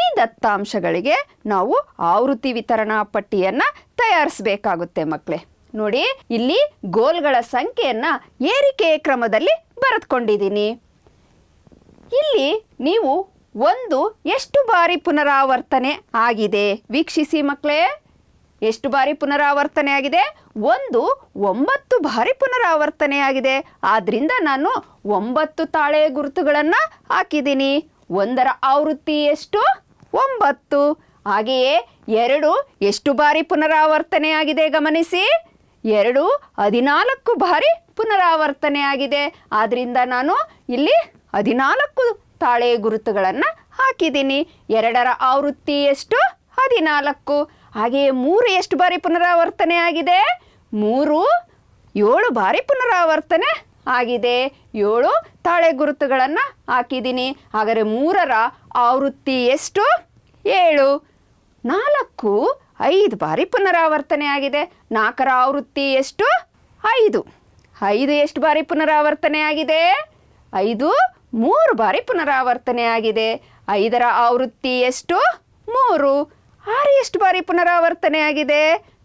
[SPEAKER 1] ಈ ದತ್ತಾಂಶಗಳಿಗೆ ನಾವು ಆವೃತ್ತಿ ವಿತರಣಾ ಪಟ್ಟಿಯನ್ನು ತಯಾರಿಸಬೇಕಾಗುತ್ತೆ ಮಕ್ಕಳೇ ನೋಡಿ, ಇಲ್ಲಿ ಗೋಲ್ಗಳ ಸಂಖ್ಯೆಯನ್ನು ಏರಿಕೆ ಕ್ರಮದಲ್ಲಿ ಬರೆದುಕೊಂಡಿದ್ದೀನಿ. ಇಲ್ಲಿ ನೀವು ಒಂದು ಎಷ್ಟು ಬಾರಿ ಪುನರಾವರ್ತನೆ ಆಗಿದೆ ವೀಕ್ಷಿಸಿ ಮಕ್ಕಳೇ ಎಷ್ಟು ಬಾರಿ ಪುನರಾವರ್ತನೆ ಆಗಿದೆ ಒಂದು, ಒಂಬತ್ತು ಬಾರಿ ಪುನರಾವರ್ತನೆಯಾಗಿದೆ. ಆದ್ದರಿಂದ ನಾನು ಒಂಬತ್ತು ತಾಳೆ ಗುರುತುಗಳನ್ನು ಹಾಕಿದ್ದೀನಿ. ಒಂದರ ಆವೃತ್ತಿ ಎಷ್ಟು? ಒಂಬತ್ತು. ಹಾಗೆಯೇ ಎರಡು, ಎಷ್ಟು ಬಾರಿ ಪುನರಾವರ್ತನೆ ಆಗಿದೆ ಗಮನಿಸಿ? ಎರಡು, ಹದಿನಾಲ್ಕು ಬಾರಿ ಪುನರಾವರ್ತನೆ ಆಗಿದೆ ಆದ್ದರಿಂದ ನಾನು ಇಲ್ಲಿ ಹದಿನಾಲ್ಕು ತಾಳೆ ಗುರುತುಗಳನ್ನು ಹಾಕಿದ್ದೀನಿ. ಎರಡರ ಆವೃತ್ತಿ ಎಷ್ಟು? ಹದಿನಾಲ್ಕು. ಹಾಗೆಯೇ ಮೂರು ಎಷ್ಟು ಬಾರಿ ಪುನರಾವರ್ತನೆ ಆಗಿದೆ? ಮೂರು, ಏಳು ಬಾರಿ ಪುನರಾವರ್ತನೆ ಆಗಿದೆ. ಏಳು ತಾಳೆ ಗುರುತುಗಳನ್ನು ಹಾಕಿದ್ದೀನಿ. ಹಾಗಾದರೆ ಮೂರರ ಆವೃತ್ತಿ ಎಷ್ಟು? ಏಳು. ನಾಲ್ಕು, ಐದು ಬಾರಿ ಪುನರಾವರ್ತನೆ ಆಗಿದೆ. ನಾಲ್ಕರ ಆವೃತ್ತಿ ಎಷ್ಟು? ಐದು. ಐದು ಎಷ್ಟು ಬಾರಿ ಪುನರಾವರ್ತನೆ ಆಗಿದೆ? ಐದು, ಮೂರು ಬಾರಿ ಪುನರಾವರ್ತನೆ ಆಗಿದೆ. ಐದರ ಆವೃತ್ತಿ ಎಷ್ಟು? ಮೂರು. ಆರು ಎಷ್ಟು ಬಾರಿ ಪುನರಾವರ್ತನೆ ಆಗಿದೆ?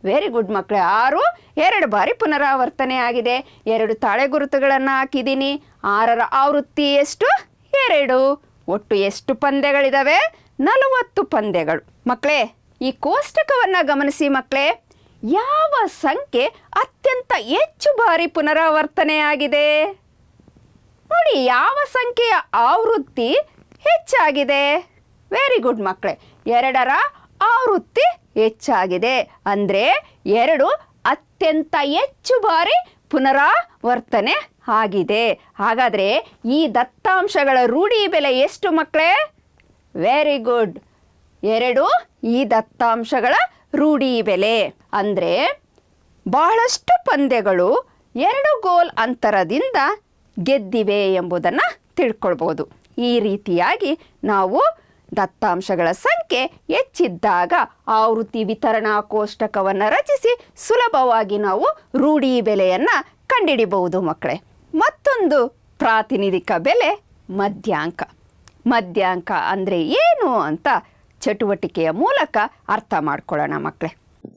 [SPEAKER 1] ವೆರಿ ಗುಡ್ ಮಕ್ಕಳೇ ಆರು, ಎರಡು ಬಾರಿ ಪುನರಾವರ್ತನೆ ಆಗಿದೆ. ಎರಡು ತಾಳೆ ಗುರುತುಗಳನ್ನು ಹಾಕಿದ್ದೀನಿ. ಆರರ ಆವೃತ್ತಿ ಎಷ್ಟು? ಎರಡು. ಒಟ್ಟು ಎಷ್ಟು ಪಂದ್ಯಗಳಿದಾವೆ? ನಲವತ್ತು ಪಂದ್ಯಗಳು. ಮಕ್ಕಳೇ ಈ ಕೋಷ್ಟಕವನ್ನು ಗಮನಿಸಿ ಮಕ್ಕಳೇ ಯಾವ ಸಂಖ್ಯೆ ಅತ್ಯಂತ ಹೆಚ್ಚು ಬಾರಿ ಪುನರಾವರ್ತನೆ ಆಗಿದೆ? ನೋಡಿ, ಯಾವ ಸಂಖ್ಯೆಯ ಆವೃತ್ತಿ ಹೆಚ್ಚಾಗಿದೆ? ವೆರಿ ಗುಡ್ ಮಕ್ಕಳೇ ಎರಡರ ಆವೃತ್ತಿ ಹೆಚ್ಚಾಗಿದೆ. ಅಂದರೆ ಎರಡು ಅತ್ಯಂತ ಹೆಚ್ಚು ಬಾರಿ ಪುನರಾವರ್ತನೆ ಆಗಿದೆ. ಹಾಗಾದರೆ ಈ ದತ್ತಾಂಶಗಳ ರೂಢಿ ಬೆಲೆ ಎಷ್ಟು ಮಕ್ಕಳೇ ವೆರಿ ಗುಡ್ ಎರಡು ಈ ದತ್ತಾಂಶಗಳ ರೂಢಿ ಬೆಲೆ. ಅಂದರೆ ಬಹಳಷ್ಟು ಪಂದ್ಯಗಳು ಎರಡು ಗೋಲ್ ಅಂತರದಿಂದ ಗೆದ್ದಿವೆ ಎಂಬುದನ್ನು ತಿಳ್ಕೊಳ್ಬೋದು. ಈ ರೀತಿಯಾಗಿ ನಾವು ದತ್ತಾಂಶಗಳ ಸಂಖ್ಯೆ ಹೆಚ್ಚಿದ್ದಾಗ ಆವೃತ್ತಿ ವಿತರಣಾ ಕೋಷ್ಟಕವನ್ನು ರಚಿಸಿ ಸುಲಭವಾಗಿ ನಾವು ರೂಢಿ ಬೆಲೆಯನ್ನು ಕಂಡುಹಿಡಿಬಹುದು ಮಕ್ಕಳೇ. ಮತ್ತೊಂದು ಪ್ರಾತಿನಿಧಿಕ ಬೆಲೆ ಮಧ್ಯಾಂಕ ಮಧ್ಯಾಂಕ ಅಂದರೆ ಏನು ಅಂತ ಚಟುವಟಿಕೆಯ ಮೂಲಕ ಅರ್ಥ ಮಾಡ್ಕೊಳ್ಳೋಣ ಮಕ್ಕಳೇ.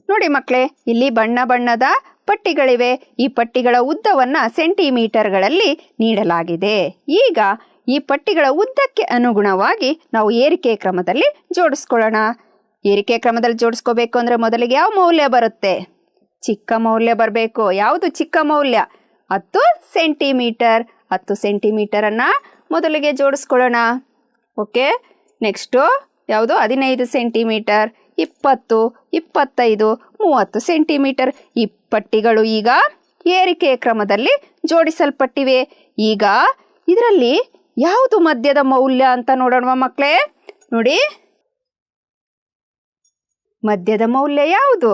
[SPEAKER 1] ನೋಡಿ ಮಕ್ಕಳೇ, ಇಲ್ಲಿ ಬಣ್ಣ ಬಣ್ಣದ ಪಟ್ಟಿಗಳಿವೆ. ಈ ಪಟ್ಟಿಗಳ ಉದ್ದವನ್ನು ಸೆಂಟಿಮೀಟರ್ಗಳಲ್ಲಿ ನೀಡಲಾಗಿದೆ. ಈಗ ಈ ಪಟ್ಟಿಗಳ ಉದ್ದಕ್ಕೆ ಅನುಗುಣವಾಗಿ ನಾವು ಏರಿಕೆ ಕ್ರಮದಲ್ಲಿ ಜೋಡಿಸ್ಕೊಳ್ಳೋಣ. ಏರಿಕೆ ಕ್ರಮದಲ್ಲಿ ಜೋಡಿಸ್ಕೋಬೇಕು ಅಂದರೆ ಮೊದಲಿಗೆ ಯಾವ ಮೌಲ್ಯ ಬರುತ್ತೆ? ಚಿಕ್ಕ ಮೌಲ್ಯ ಬರಬೇಕು. ಯಾವುದು ಚಿಕ್ಕ ಮೌಲ್ಯ? ಹತ್ತು ಸೆಂಟಿಮೀಟರ್. ಹತ್ತು ಸೆಂಟಿಮೀಟರನ್ನು ಮೊದಲಿಗೆ ಜೋಡಿಸ್ಕೊಳ್ಳೋಣ. ಓಕೆ, ನೆಕ್ಸ್ಟು ಯಾವುದು? ಹದಿನೈದು ಸೆಂಟಿಮೀಟರ್. ಇಪ್ಪತ್ತು, ಇಪ್ಪತ್ತೈದು, ಮೂವತ್ತು ಸೆಂಟಿಮೀಟರ್. ಈ ಪಟ್ಟಿಗಳು ಈಗ ಏರಿಕೆ ಕ್ರಮದಲ್ಲಿ ಜೋಡಿಸಲ್ಪಟ್ಟಿವೆ. ಈಗ ಇದರಲ್ಲಿ ಯಾವುದು ಮದ್ಯದ ಮೌಲ್ಯ ಅಂತ ನೋಡೋಣ ಮಕ್ಕಳೇ ನೋಡಿ. ಮದ್ಯದ ಮೌಲ್ಯ ಯಾವುದು?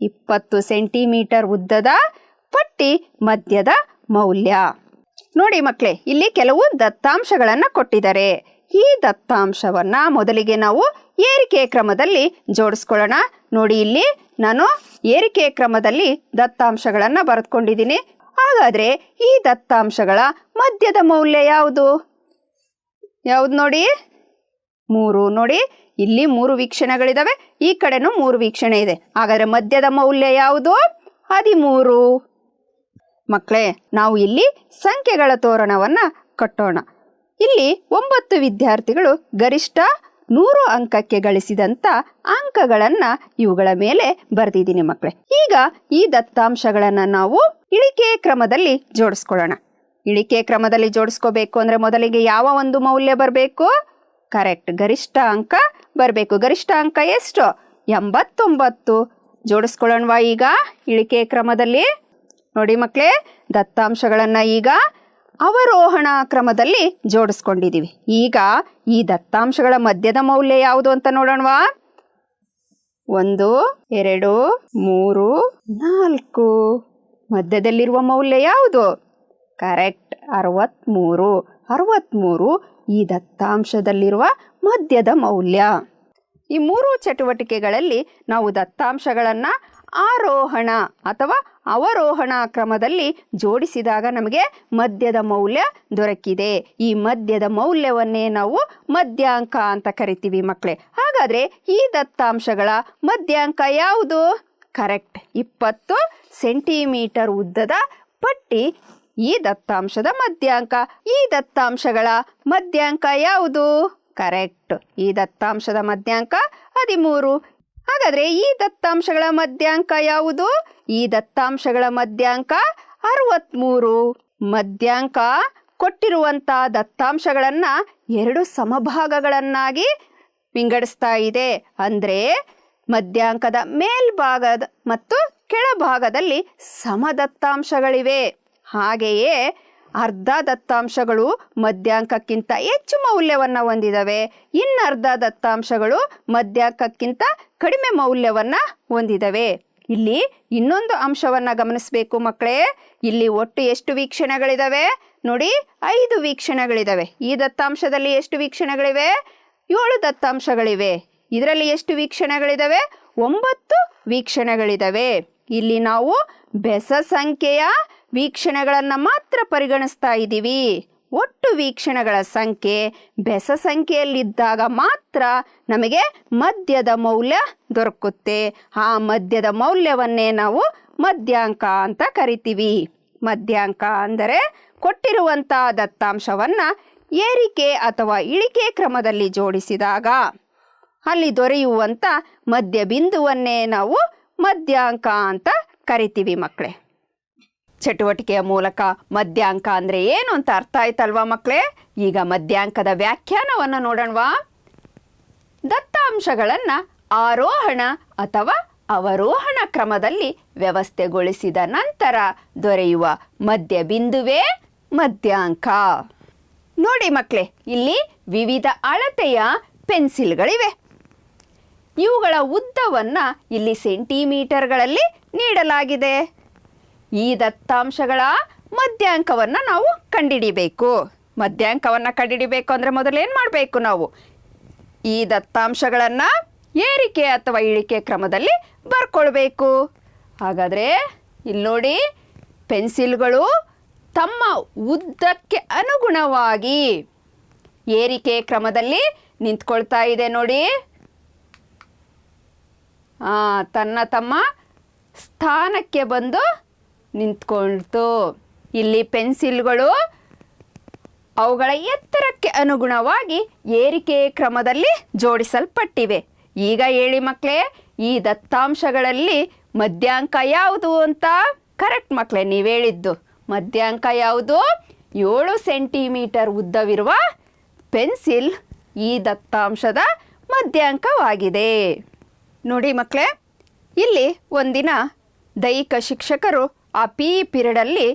[SPEAKER 1] ಇಪ್ಪತ್ತು ಸೆಂಟಿಮೀಟರ್ ಉದ್ದದ ಪಟ್ಟಿ ಮದ್ಯದ ಮೌಲ್ಯ. ನೋಡಿ ಮಕ್ಕಳೇ ಇಲ್ಲಿ ಕೆಲವು ದತ್ತಾಂಶಗಳನ್ನು ಕೊಟ್ಟಿದ್ದಾರೆ. ಈ ದತ್ತಾಂಶವನ್ನು ಮೊದಲಿಗೆ ನಾವು ಏರಿಕೆ ಕ್ರಮದಲ್ಲಿ ಜೋಡಿಸ್ಕೊಳ್ಳೋಣ. ನೋಡಿ ಇಲ್ಲಿ ನಾನು ಏರಿಕೆ ಕ್ರಮದಲ್ಲಿ ದತ್ತಾಂಶಗಳನ್ನು ಬರೆದುಕೊಂಡಿದ್ದೀನಿ. ಹಾಗಾದರೆ ಈ ದತ್ತಾಂಶಗಳ ಮದ್ಯದ ಮೌಲ್ಯ ಯಾವುದು? ಯಾವುದು ನೋಡಿ? ಮೂರು ನೋಡಿ. ಇಲ್ಲಿ ಮೂರು ವೀಕ್ಷಣೆಗಳಿದಾವೆ, ಈ ಕಡೆನೂ ಮೂರು ವೀಕ್ಷಣೆ ಇದೆ. ಹಾಗಾದರೆ ಮಧ್ಯದ ಮೌಲ್ಯ ಯಾವುದು? ಹದಿಮೂರು. ಮಕ್ಕಳೇ, ನಾವು ಇಲ್ಲಿ ಸಂಖ್ಯೆಗಳ ತೋರಣವನ್ನ ಕಟ್ಟೋಣ. ಇಲ್ಲಿ ಒಂಬತ್ತು ವಿದ್ಯಾರ್ಥಿಗಳು ಗರಿಷ್ಠ ನೂರು ಅಂಕಕ್ಕೆ ಗಳಿಸಿದಂತ ಅಂಕಗಳನ್ನು ಇವುಗಳ ಮೇಲೆ ಬರೆದಿದ್ದೀನಿ ಮಕ್ಕಳೇ. ಈಗ ಈ ದತ್ತಾಂಶಗಳನ್ನು ನಾವು ಇಳಿಕೆ ಕ್ರಮದಲ್ಲಿ ಜೋಡಿಸ್ಕೊಳ್ಳೋಣ. ಇಳಿಕೆ ಕ್ರಮದಲ್ಲಿ ಜೋಡಿಸ್ಕೋಬೇಕು ಅಂದರೆ ಮೊದಲಿಗೆ ಯಾವ ಒಂದು ಮೌಲ್ಯ ಬರಬೇಕು? ಕರೆಕ್ಟ್ ಗರಿಷ್ಠ ಅಂಕ ಬರಬೇಕು. ಗರಿಷ್ಠ ಅಂಕ ಎಷ್ಟು? ಎಂಬತ್ತೊಂಬತ್ತು. ಜೋಡಿಸ್ಕೊಳ್ಳೋಣವಾ ಈಗ ಇಳಿಕೆ ಕ್ರಮದಲ್ಲಿ? ನೋಡಿ ಮಕ್ಕಳೇ ದತ್ತಾಂಶಗಳನ್ನು ಈಗ ಅವರೋಹಣ ಕ್ರಮದಲ್ಲಿ ಜೋಡಿಸ್ಕೊಂಡಿದ್ದೀವಿ ಈಗ ಈ ದತ್ತಾಂಶಗಳ ಮಧ್ಯದ ಮೌಲ್ಯ ಯಾವುದು ಅಂತ ನೋಡೋಣವಾ? ಒಂದು, ಎರಡು, ಮೂರು, ನಾಲ್ಕು. ಮಧ್ಯದಲ್ಲಿರುವ ಮೌಲ್ಯ ಯಾವುದು? ಕರೆಕ್ಟ್ ಅರವತ್ತ್ಮೂರು ಅರವತ್ತ್ಮೂರು ಈ ದತ್ತಾಂಶದಲ್ಲಿರುವ ಮದ್ಯದ ಮೌಲ್ಯ. ಈ ಮೂರು ಚಟುವಟಿಕೆಗಳಲ್ಲಿ ನಾವು ದತ್ತಾಂಶಗಳನ್ನು ಆರೋಹಣ ಅಥವಾ ಅವರೋಹಣ ಕ್ರಮದಲ್ಲಿ ಜೋಡಿಸಿದಾಗ ನಮಗೆ ಮದ್ಯದ ಮೌಲ್ಯ ದೊರಕಿದೆ. ಈ ಮದ್ಯದ ಮೌಲ್ಯವನ್ನೇ ನಾವು ಮದ್ಯಾಂಕ ಅಂತ ಕರಿತೀವಿ ಮಕ್ಕಳೇ ಹಾಗಾದರೆ ಈ ದತ್ತಾಂಶಗಳ ಮದ್ಯಾಂಕ ಯಾವುದು? ಕರೆಕ್ಟ್ ಇಪ್ಪತ್ತು ಸೆಂಟಿಮೀಟರ್ ಉದ್ದದ ಪಟ್ಟಿ ಈ ದತ್ತಾಂಶದ ಮಧ್ಯಾಂಕ, ಈ ದತ್ತಾಂಶಗಳ ಮಧ್ಯಾಂಕ ಯಾವುದು? ಕರೆಕ್ಟ್ ಈ ದತ್ತಾಂಶದ ಮಧ್ಯಾಂಕ ಹದಿಮೂರು. ಹಾಗಾದ್ರೆ ಈ ದತ್ತಾಂಶಗಳ ಮಧ್ಯಾಂಕ ಯಾವುದು? ಈ ದತ್ತಾಂಶಗಳ ಮಧ್ಯಾಂಕ ಅರವತ್ಮೂರು. ಮಧ್ಯಾಂಕ ಕೊಟ್ಟಿರುವಂತ ದತ್ತಾಂಶಗಳನ್ನ ಎರಡು ಸಮಭಾಗಗಳನ್ನಾಗಿ ವಿಂಗಡಿಸ್ತಾ ಇದೆ. ಅಂದ್ರೆ ಮಧ್ಯಾಂಕದ ಮೇಲ್ಭಾಗದ ಮತ್ತು ಕೆಳಭಾಗದಲ್ಲಿ ಸಮ ದತ್ತಾಂಶಗಳಿವೆ ಹಾಗೆಯೇ ಅರ್ಧ ದತ್ತಾಂಶಗಳು ಮಧ್ಯಾಂಕಕ್ಕಿಂತ ಹೆಚ್ಚು ಮೌಲ್ಯವನ್ನು ಹೊಂದಿದವೆ. ಇನ್ನರ್ಧ ದತ್ತಾಂಶಗಳು ಮಧ್ಯಾಂಕಕ್ಕಿಂತ ಕಡಿಮೆ ಮೌಲ್ಯವನ್ನು ಹೊಂದಿದವೆ. ಇಲ್ಲಿ ಇನ್ನೊಂದು ಅಂಶವನ್ನು ಗಮನಿಸಬೇಕು ಮಕ್ಕಳೇ. ಇಲ್ಲಿ ಒಟ್ಟು ಎಷ್ಟು ವೀಕ್ಷಣೆಗಳಿದಾವೆ? ನೋಡಿ, ಐದು ವೀಕ್ಷಣೆಗಳಿದಾವೆ. ಈ ದತ್ತಾಂಶದಲ್ಲಿ ಎಷ್ಟು ವೀಕ್ಷಣೆಗಳಿವೆ? ಏಳು ದತ್ತಾಂಶಗಳಿವೆ. ಇದರಲ್ಲಿ ಎಷ್ಟು ವೀಕ್ಷಣೆಗಳಿದಾವೆ? ಒಂಬತ್ತು ವೀಕ್ಷಣೆಗಳಿದಾವೆ. ಇಲ್ಲಿ ನಾವು ಬೆಸ ಸಂಖ್ಯೆಯ ವೀಕ್ಷಣೆಗಳನ್ನು ಮಾತ್ರ ಪರಿಗಣಿಸ್ತಾ ಇದ್ದೀವಿ. ಒಟ್ಟು ವೀಕ್ಷಣೆಗಳ ಸಂಖ್ಯೆ ಬೆಸ ಸಂಖ್ಯೆಯಲ್ಲಿದ್ದಾಗ ಮಾತ್ರ ನಮಗೆ ಮದ್ಯದ ಮೌಲ್ಯ ದೊರಕುತ್ತೆ. ಆ ಮದ್ಯದ ಮೌಲ್ಯವನ್ನೇ ನಾವು ಮದ್ಯಾಂಕ ಅಂತ ಕರಿತೀವಿ. ಮದ್ಯಾಂಕ ಅಂದರೆ ಕೊಟ್ಟಿರುವಂಥ ದತ್ತಾಂಶವನ್ನು ಏರಿಕೆ ಅಥವಾ ಇಳಿಕೆ ಕ್ರಮದಲ್ಲಿ ಜೋಡಿಸಿದಾಗ ಅಲ್ಲಿ ದೊರೆಯುವಂಥ ಮದ್ಯ ಬಿಂದುವನ್ನೇ ನಾವು ಮದ್ಯಾಂಕ ಅಂತ ಕರಿತೀವಿ ಮಕ್ಕಳೇ. ಚಟುವಟಿಕೆಯ ಮೂಲಕ ಮಧ್ಯಾಂಕ ಅಂದರೆ ಏನು ಅಂತ ಅರ್ಥ ಆಯ್ತಲ್ವಾ ಮಕ್ಕಳೇ ಈಗ ಮಧ್ಯಾಂಕದ ವ್ಯಾಖ್ಯಾನವನ್ನು ನೋಡೋಣವಾ? ದತ್ತಾಂಶಗಳನ್ನು ಆರೋಹಣ ಅಥವಾ ಅವರೋಹಣ ಕ್ರಮದಲ್ಲಿ ವ್ಯವಸ್ಥೆಗೊಳಿಸಿದ ನಂತರ ದೊರೆಯುವ ಮಧ್ಯ ಬಿಂದುವೇ ಮಧ್ಯಾಂಕ. ನೋಡಿ ಮಕ್ಕಳೇ ಇಲ್ಲಿ ವಿವಿಧ ಅಳತೆಯ ಪೆನ್ಸಿಲ್ಗಳಿವೆ. ಇವುಗಳ ಉದ್ದವನ್ನು ಇಲ್ಲಿ ಸೆಂಟಿಮೀಟರ್ಗಳಲ್ಲಿ ನೀಡಲಾಗಿದೆ. ಈ ದತ್ತಾಂಶಗಳ ಮಧ್ಯಾಂಕವನ್ನು ನಾವು ಕಂಡುಹಿಡಿಬೇಕು ಮಧ್ಯಾಂಕವನ್ನು ಕಂಡುಹಿಡಿಬೇಕು ಅಂದರೆ ಮೊದಲೇನು ಮಾಡಬೇಕು ನಾವು? ಈ ದತ್ತಾಂಶಗಳನ್ನು ಏರಿಕೆ ಅಥವಾ ಇಳಿಕೆ ಕ್ರಮದಲ್ಲಿ ಬರ್ಕೊಳ್ಬೇಕು. ಹಾಗಾದರೆ ಇಲ್ಲಿ ನೋಡಿ, ಪೆನ್ಸಿಲ್ಗಳು ತಮ್ಮ ಉದ್ದಕ್ಕೆ ಅನುಗುಣವಾಗಿ ಏರಿಕೆ ಕ್ರಮದಲ್ಲಿ ನಿಂತ್ಕೊಳ್ತಾ ಇದೆ ನೋಡಿ. ತನ್ನ ತಮ್ಮ ಸ್ಥಾನಕ್ಕೆ ಬಂದು ನಿಂತ್ಕೊಳ್ತು. ಇಲ್ಲಿ ಪೆನ್ಸಿಲ್ಗಳು ಅವುಗಳ ಎತ್ತರಕ್ಕೆ ಅನುಗುಣವಾಗಿ ಏರಿಕೆ ಕ್ರಮದಲ್ಲಿ ಜೋಡಿಸಲ್ಪಟ್ಟಿವೆ. ಈಗ ಹೇಳಿ ಮಕ್ಕಳೇ ಈ ದತ್ತಾಂಶಗಳಲ್ಲಿ ಮಧ್ಯಾಂಕ ಯಾವುದು ಅಂತ? ಕರೆಕ್ಟ್ ಮಕ್ಕಳೇ ನೀವು ಹೇಳಿದ್ದು. ಮಧ್ಯಾಂಕ ಯಾವುದು? ಏಳು ಸೆಂಟಿಮೀಟರ್ ಉದ್ದವಿರುವ ಪೆನ್ಸಿಲ್ ಈ ದತ್ತಾಂಶದ ಮಧ್ಯಾಂಕವಾಗಿದೆ ನೋಡಿ ಮಕ್ಕಳೇ ಇಲ್ಲಿ ಒಂದಿನ ದೈಹಿಕ ಶಿಕ್ಷಕರು ಆ ಪಿ ಪಿರಿಯಡಲ್ಲಿ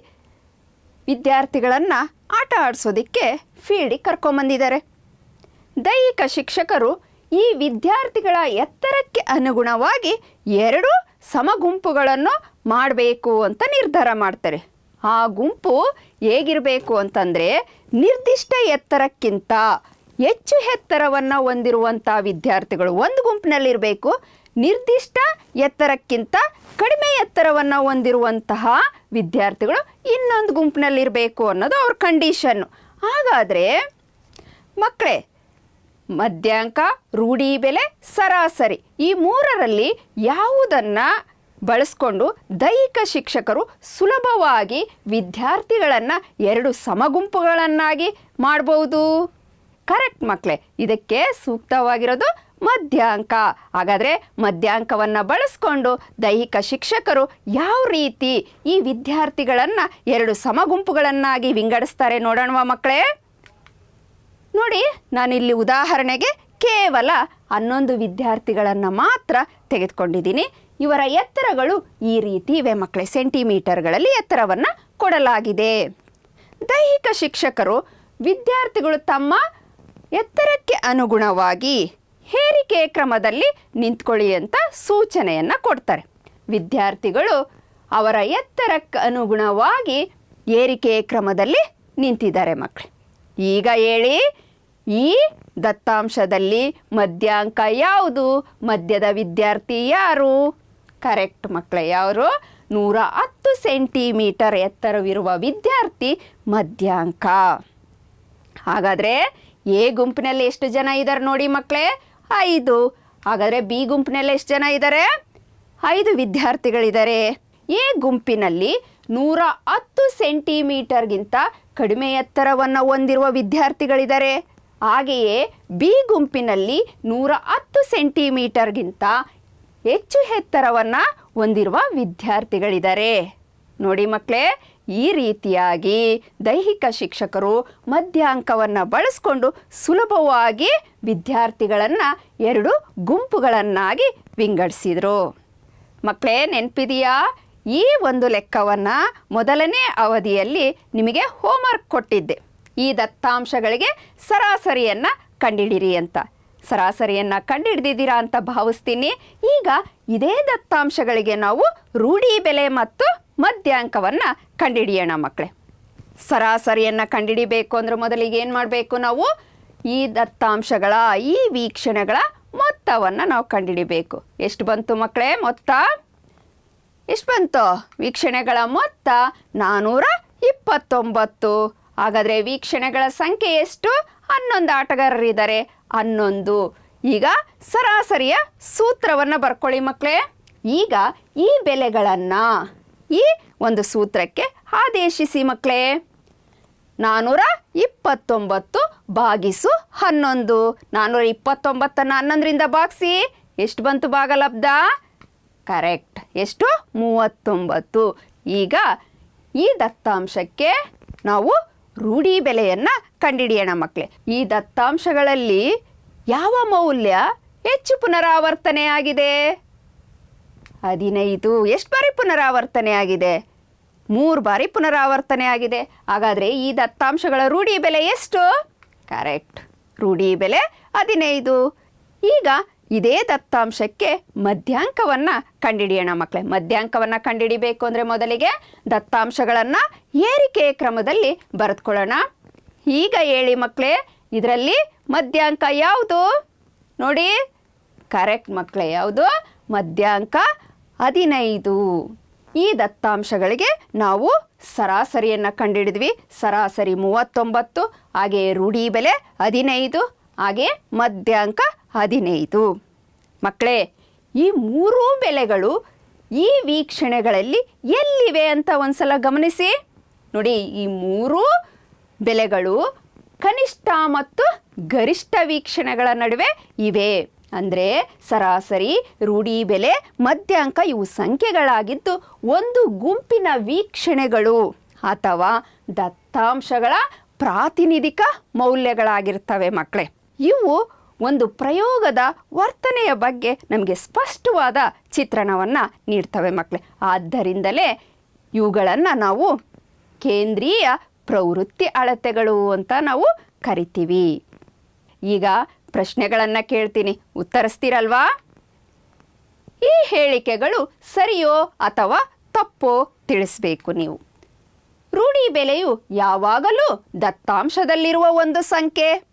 [SPEAKER 1] ವಿದ್ಯಾರ್ಥಿಗಳನ್ನು ಆಟ ಆಡಿಸೋದಕ್ಕೆ ಫೀಲ್ಡಿಗೆ ಕರ್ಕೊಂಬಂದಿದ್ದಾರೆ. ದೈಹಿಕ ಶಿಕ್ಷಕರು ಈ ವಿದ್ಯಾರ್ಥಿಗಳ ಎತ್ತರಕ್ಕೆ ಅನುಗುಣವಾಗಿ ಎರಡು ಸಮಗುಂಪುಗಳನ್ನು ಮಾಡಬೇಕು ಅಂತ ನಿರ್ಧಾರ ಮಾಡ್ತಾರೆ. ಆ ಗುಂಪು ಹೇಗಿರಬೇಕು ಅಂತಂದರೆ ನಿರ್ದಿಷ್ಟ ಎತ್ತರಕ್ಕಿಂತ ಹೆಚ್ಚು ಎತ್ತರವನ್ನು ಹೊಂದಿರುವಂಥ ವಿದ್ಯಾರ್ಥಿಗಳು ಒಂದು ಗುಂಪಿನಲ್ಲಿರಬೇಕು. ನಿರ್ದಿಷ್ಟ ಎತ್ತರಕ್ಕಿಂತ ಕಡಿಮೆ ಎತ್ತರವನ್ನು ಹೊಂದಿರುವಂತಹ ವಿದ್ಯಾರ್ಥಿಗಳು ಇನ್ನೊಂದು ಗುಂಪಿನಲ್ಲಿರಬೇಕು ಅನ್ನೋದು ಅವ್ರ ಕಂಡೀಷನ್ನು ಹಾಗಾದರೆ ಮಕ್ಕಳೇ ಮಧ್ಯಾಂಕ, ರೂಢಿ ಬೆಲೆ ಸರಾಸರಿ ಈ ಮೂರರಲ್ಲಿ ಯಾವುದನ್ನು ಬಳಸ್ಕೊಂಡು ದೈಹಿಕ ಶಿಕ್ಷಕರು ಸುಲಭವಾಗಿ ವಿದ್ಯಾರ್ಥಿಗಳನ್ನು ಎರಡು ಸಮಗುಂಪುಗಳನ್ನಾಗಿ ಮಾಡ್ಬೋದು? ಕರೆಕ್ಟ್ ಮಕ್ಕಳೇ ಇದಕ್ಕೆ ಸೂಕ್ತವಾಗಿರೋದು ಮಧ್ಯಾಂಕ. ಹಾಗಾದರೆ ಮಧ್ಯಾಂಕವನ್ನು ಬಳಸ್ಕೊಂಡು ದೈಹಿಕ ಶಿಕ್ಷಕರು ಯಾವ ರೀತಿ ಈ ವಿದ್ಯಾರ್ಥಿಗಳನ್ನು ಎರಡು ಸಮಗುಂಪುಗಳನ್ನಾಗಿ ವಿಂಗಡಿಸ್ತಾರೆ ನೋಡೋಣವ ಮಕ್ಕಳೇ? ನೋಡಿ, ನಾನಿಲ್ಲಿ ಉದಾಹರಣೆಗೆ ಕೇವಲ ಹನ್ನೊಂದು ವಿದ್ಯಾರ್ಥಿಗಳನ್ನು ಮಾತ್ರ ತೆಗೆದುಕೊಂಡಿದ್ದೀನಿ. ಇವರ ಎತ್ತರಗಳು ಈ ರೀತಿ ಇವೆ ಮಕ್ಕಳೇ, ಸೆಂಟಿಮೀಟರ್ಗಳಲ್ಲಿ ಎತ್ತರವನ್ನು ಕೊಡಲಾಗಿದೆ. ದೈಹಿಕ ಶಿಕ್ಷಕರು ವಿದ್ಯಾರ್ಥಿಗಳು ತಮ್ಮ ಎತ್ತರಕ್ಕೆ ಅನುಗುಣವಾಗಿ ಹೇರಿಕೆ ಕ್ರಮದಲ್ಲಿ ನಿಂತ್ಕೊಳ್ಳಿ ಅಂತ ಸೂಚನೆಯನ್ನು ಕೊಡ್ತಾರೆ. ವಿದ್ಯಾರ್ಥಿಗಳು ಅವರ ಎತ್ತರಕ್ಕೆ ಅನುಗುಣವಾಗಿ ಏರಿಕೆ ಕ್ರಮದಲ್ಲಿ ನಿಂತಿದ್ದಾರೆ ಮಕ್ಕಳು ಈಗ ಹೇಳಿ, ಈ ದತ್ತಾಂಶದಲ್ಲಿ ಮಧ್ಯಾಂಕ ಯಾವುದು? ಮಧ್ಯದ ವಿದ್ಯಾರ್ಥಿ ಯಾರು? ಕರೆಕ್ಟ್ ಮಕ್ಕಳೇ ಯಾರು ನೂರ ಹತ್ತು ಸೆಂಟಿಮೀಟರ್ ಎತ್ತರವಿರುವ ವಿದ್ಯಾರ್ಥಿ ಮಧ್ಯಾಂಕ ಹಾಗಾದರೆ ಎ ಗುಂಪಿನಲ್ಲಿ ಎಷ್ಟು ಜನ ಇದ್ದಾರೆ ನೋಡಿ ಮಕ್ಕಳೇ ಐದು. ಹಾಗಾದರೆ ಬಿ ಗುಂಪಿನಲ್ಲಿ ಎಷ್ಟು ಜನ ಇದ್ದಾರೆ ಐದು ವಿದ್ಯಾರ್ಥಿಗಳಿದ್ದಾರೆ ಎ ಗುಂಪಿನಲ್ಲಿ ನೂರ ಹತ್ತು ಸೆಂಟಿಮೀಟರ್ಗಿಂತ ಕಡಿಮೆ ಎತ್ತರವನ್ನು ಹೊಂದಿರುವ ವಿದ್ಯಾರ್ಥಿಗಳಿದ್ದಾರೆ ಹಾಗೆಯೇ ಬಿ ಗುಂಪಿನಲ್ಲಿ ನೂರ ಹತ್ತು ಸೆಂಟಿಮೀಟರ್ಗಿಂತ ಹೆಚ್ಚು ಎತ್ತರವನ್ನು ಹೊಂದಿರುವ ವಿದ್ಯಾರ್ಥಿಗಳಿದ್ದಾರೆ ನೋಡಿ ಮಕ್ಕಳೇ ಈ ರೀತಿಯಾಗಿ ದೈಹಿಕ ಶಿಕ್ಷಕರು ಮಧ್ಯಾಂಕವನ್ನು ಬಳಸ್ಕೊಂಡು ಸುಲಭವಾಗಿ ವಿದ್ಯಾರ್ಥಿಗಳನ್ನು ಎರಡು ಗುಂಪುಗಳನ್ನಾಗಿ ವಿಂಗಡಿಸಿದರು. ಮಕ್ಕಳೇ, ನೆನಪಿದೆಯಾ? ಈ ಒಂದು ಲೆಕ್ಕವನ್ನು ಮೊದಲನೇ ಅವಧಿಯಲ್ಲಿ ನಿಮಗೆ ಹೋಮ್ವರ್ಕ್ ಕೊಟ್ಟಿದ್ದೆ. ಈ ದತ್ತಾಂಶಗಳಿಗೆ ಸರಾಸರಿಯನ್ನು ಕಂಡಿಡಿರಿ ಅಂತ. ಸರಾಸರಿಯನ್ನು ಕಂಡುಹಿಡಿದಿದ್ದೀರಾ ಅಂತ ಭಾವಿಸ್ತೀನಿ. ಈಗ ಇದೇ ದತ್ತಾಂಶಗಳಿಗೆ ನಾವು ರೂಢಿ ಬೆಲೆ ಮತ್ತು ಮಧ್ಯಾಂಕವನ್ನು ಕಂಡುಹಿಡಿಯೋಣ ಮಕ್ಕಳೇ ಸರಾಸರಿಯನ್ನು ಕಂಡುಹಿಡಿಬೇಕು ಅಂದ್ರೆ ಮೊದಲಿಗೆ ಏನು ಮಾಡಬೇಕು ನಾವು? ಈ ದತ್ತಾಂಶಗಳ, ಈ ವೀಕ್ಷಣೆಗಳ ಮೊತ್ತವನ್ನು ನಾವು ಕಂಡುಹಿಡಿಬೇಕು ಎಷ್ಟು ಬಂತು ಮಕ್ಕಳೇ ಮೊತ್ತ? ಎಷ್ಟು ಬಂತು? ವೀಕ್ಷಣೆಗಳ ಮೊತ್ತ ನಾನ್ನೂರ ಇಪ್ಪತ್ತೊಂಬತ್ತು. ಹಾಗಾದರೆ ವೀಕ್ಷಣೆಗಳ ಸಂಖ್ಯೆ ಎಷ್ಟು? ಹನ್ನೊಂದು ಆಟಗಾರರಿದ್ದಾರೆ. ಹನ್ನೊಂದು. ಈಗ ಸರಾಸರಿಯ ಸೂತ್ರವನ್ನು ಬರ್ಕೊಳ್ಳಿ ಮಕ್ಕಳೇ ಈಗ ಈ ಬೆಲೆಗಳನ್ನು. ಈ ಒಂದು ಸೂತ್ರಕ್ಕೆ ಆದೇಶಿಸಿ ಮಕ್ಕಳೇ. ನಾನ್ನೂರ ಇಪ್ಪತ್ತೊಂಬತ್ತು ಭಾಗಿಸು ಹನ್ನೊಂದು. ನಾನ್ನೂರ ಇಪ್ಪತ್ತೊಂಬತ್ತನ್ನು ಹನ್ನೊಂದರಿಂದ ಭಾಗಿಸಿ. ಎಷ್ಟು ಬಂತು ಭಾಗಲಬ್ಧ ಕರೆಕ್ಟ್. ಎಷ್ಟು? ಮೂವತ್ತೊಂಬತ್ತು. ಈಗ ಈ ದತ್ತಾಂಶಕ್ಕೆ ನಾವು ರೂಢಿ ಬೆಲೆಯನ್ನು ಕಂಡುಹಿಡಿಯೋಣ ಮಕ್ಕಳೇ. ಈ ದತ್ತಾಂಶಗಳಲ್ಲಿ ಯಾವ ಮೌಲ್ಯ ಹೆಚ್ಚು ಪುನರಾವರ್ತನೆ ಆಗಿದೆ ಹದಿನೈದು. ಎಷ್ಟು ಬಾರಿ ಪುನರಾವರ್ತನೆ ಆಗಿದೆ? ಮೂರು ಬಾರಿ ಪುನರಾವರ್ತನೆ ಆಗಿದೆ. ಹಾಗಾದರೆ ಈ ದತ್ತಾಂಶಗಳ ರೂಢಿ ಬೆಲೆ ಎಷ್ಟು? ಕರೆಕ್ಟ್ ರೂಢಿ ಬೆಲೆ ಹದಿನೈದು. ಈಗ ಇದೇ ದತ್ತಾಂಶಕ್ಕೆ ಮಧ್ಯಾಂಕವನ್ನು ಕಂಡುಹಿಡಿಯೋಣ ಮಕ್ಕಳೇ ಮಧ್ಯಾಂಕವನ್ನು ಕಂಡುಹಿಡಿಬೇಕು ಅಂದರೆ ಮೊದಲಿಗೆ ದತ್ತಾಂಶಗಳನ್ನು ಏರಿಕೆ ಕ್ರಮದಲ್ಲಿ ಬರೆದುಕೊಳ್ಳೋಣ. ಈಗ ಹೇಳಿ ಮಕ್ಕಳೇ ಇದರಲ್ಲಿ ಮಧ್ಯಾಂಕ ಯಾವುದು? ನೋಡಿ ಕರೆಕ್ಟ್ ಮಕ್ಕಳೇ ಯಾವುದು? ಮಧ್ಯಾಂಕ ಹದಿನೈದು. ಈ ದತ್ತಾಂಶಗಳಿಗೆ ನಾವು ಸರಾಸರಿಯನ್ನು ಕಂಡುಹಿಡಿದ್ವಿ ಸರಾಸರಿ ಮೂವತ್ತೊಂಬತ್ತು, ಹಾಗೆ ರೂಢಿ ಬೆಲೆ ಹದಿನೈದು, ಹಾಗೆ ಮಧ್ಯಾಂಕ ಹದಿನೈದು. ಮಕ್ಕಳೇ, ಈ ಮೂರೂ ಬೆಲೆಗಳು ಈ ವೀಕ್ಷಣೆಗಳಲ್ಲಿ ಎಲ್ಲಿವೆ ಅಂತ ಒಂದ್ಸಲ ಗಮನಿಸಿ. ನೋಡಿ, ಈ ಮೂರೂ ಬೆಲೆಗಳು ಕನಿಷ್ಠ ಮತ್ತು ಗರಿಷ್ಠ ವೀಕ್ಷಣೆಗಳ ನಡುವೆ ಇವೆ. ಅಂದರೆ ಸರಾಸರಿ, ರೂಢಿ ಬೆಲೆ ಮಧ್ಯಾಂಕ ಇವು ಸಂಖ್ಯೆಗಳಾಗಿದ್ದು ಒಂದು ಗುಂಪಿನ ವೀಕ್ಷಣೆಗಳು ಅಥವಾ ದತ್ತಾಂಶಗಳ ಪ್ರಾತಿನಿಧಿಕ ಮೌಲ್ಯಗಳಾಗಿರ್ತವೆ ಮಕ್ಕಳೇ. ಇವು ಒಂದು ಪ್ರಯೋಗದ ವರ್ತನೆಯ ಬಗ್ಗೆ ನಮಗೆ ಸ್ಪಷ್ಟವಾದ ಚಿತ್ರಣವನ್ನು ನೀಡ್ತವೆ ಮಕ್ಕಳೇ. ಆದ್ದರಿಂದಲೇ ಇವುಗಳನ್ನು ನಾವು ಕೇಂದ್ರೀಯ ಪ್ರವೃತ್ತಿ ಅಳತೆಗಳು ಅಂತ ನಾವು ಕರಿತೀವಿ. ಈಗ ಪ್ರಶ್ನೆಗಳನ್ನು ಕೇಳ್ತೀನಿ. ಉತ್ತರಿಸ್ತೀರಲ್ವಾ? ಈ ಹೇಳಿಕೆಗಳು ಸರಿಯೋ ಅಥವಾ ತಪ್ಪೋ ತಿಳಿಸ್ಬೇಕು ನೀವು. ರೂಢಿ ಬೆಲೆಯು ಯಾವಾಗಲೂ ದತ್ತಾಂಶದಲ್ಲಿರುವ ಒಂದು ಸಂಖ್ಯೆ.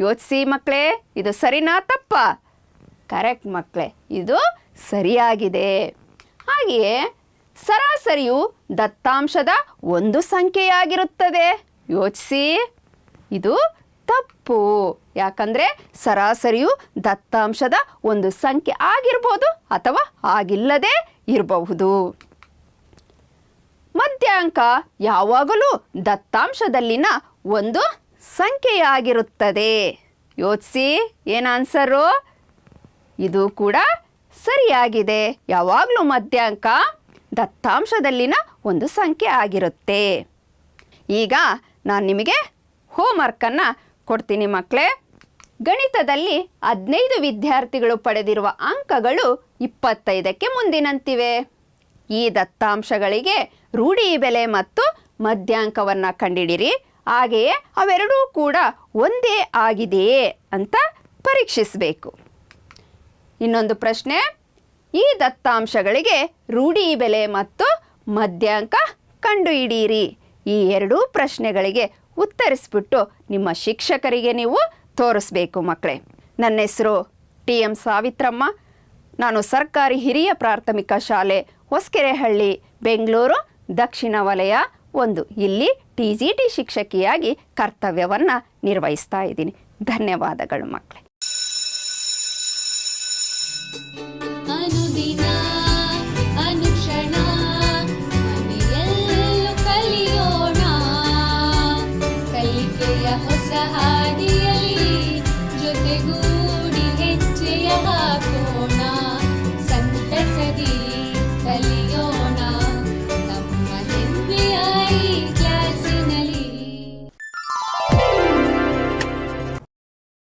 [SPEAKER 1] ಯೋಚಿಸಿ ಮಕ್ಕಳೇ ಇದು ಸರಿನಾ ತಪ್ಪ? ಕರೆಕ್ಟ್ ಮಕ್ಕಳೇ ಇದು ಸರಿಯಾಗಿದೆ. ಹಾಗೆಯೇ ಸರಾಸರಿಯು ದತ್ತಾಂಶದ ಒಂದು ಸಂಖ್ಯೆಯಾಗಿರುತ್ತದೆ. ಯೋಚಿಸಿ, ಇದು ತಪ್ಪು. ಯಾಕಂದರೆ ಸರಾಸರಿಯು ದತ್ತಾಂಶದ ಒಂದು ಸಂಖ್ಯೆ ಆಗಿರ್ಬೋದು ಅಥವಾ ಆಗಿಲ್ಲದೆ ಇರಬಹುದು. ಮಧ್ಯಾಂಕ ಯಾವಾಗಲೂ ದತ್ತಾಂಶದಲ್ಲಿನ ಒಂದು ಸಂಖ್ಯೆಯಾಗಿರುತ್ತದೆ. ಯೋಚಿಸಿ, ಏನು ಆನ್ಸರು? ಇದು ಕೂಡ ಸರಿಯಾಗಿದೆ. ಯಾವಾಗಲೂ ಮಧ್ಯಾಂಕ ದತ್ತಾಂಶದಲ್ಲಿನ ಒಂದು ಸಂಖ್ಯೆ ಆಗಿರುತ್ತೆ. ಈಗ ನಾನು ನಿಮಗೆ ಹೋಮ್ವರ್ಕನ್ನು ಕೊಡ್ತೀನಿ ಮಕ್ಕಳೇ ಗಣಿತದಲ್ಲಿ ಹದಿನೈದು ವಿದ್ಯಾರ್ಥಿಗಳು ಪಡೆದಿರುವ ಅಂಕಗಳು ಇಪ್ಪತ್ತೈದಕ್ಕೆ ಮುಂದಿನಂತಿವೆ. ಈ ದತ್ತಾಂಶಗಳಿಗೆ ರೂಢಿ ಬೆಲೆ ಮತ್ತು ಮಧ್ಯಾಂಕವನ್ನು ಕಂಡಿಡಿರಿ. ಹಾಗೆಯೇ ಅವೆರಡೂ ಕೂಡ ಒಂದೇ ಆಗಿದೆಯೇ ಅಂತ ಪರೀಕ್ಷಿಸಬೇಕು. ಇನ್ನೊಂದು ಪ್ರಶ್ನೆ, ಈ ದತ್ತಾಂಶಗಳಿಗೆ ರೂಢಿ ಬೆಲೆ ಮತ್ತು ಮಧ್ಯಾಂಕ ಕಂಡುಹಿಡಿಯಿರಿ. ಈ ಎರಡೂ ಪ್ರಶ್ನೆಗಳಿಗೆ ಉತ್ತರಿಸ್ಬಿಟ್ಟು ನಿಮ್ಮ ಶಿಕ್ಷಕರಿಗೆ ನೀವು ತೋರಿಸ್ಬೇಕು ಮಕ್ಕಳೇ. ನನ್ನ ಹೆಸರು ಟಿ ಎಂ ಸಾವಿತ್ರಮ್ಮ. ನಾನು ಸರ್ಕಾರಿ ಹಿರಿಯ ಪ್ರಾಥಮಿಕ ಶಾಲೆ ಹೊಸಕೆರೆಹಳ್ಳಿ, ಬೆಂಗಳೂರು, ದಕ್ಷಿಣ ವಲಯ ಒಂದು. ಇಲ್ಲಿ ಟಿ ಜಿ ಟಿ ಶಿಕ್ಷಕಿಯಾಗಿ ಕರ್ತವ್ಯವನ್ನು ನಿರ್ವಹಿಸ್ತಾ ಇದ್ದೀನಿ. ಧನ್ಯವಾದಗಳು ಮಕ್ಕಳೇ.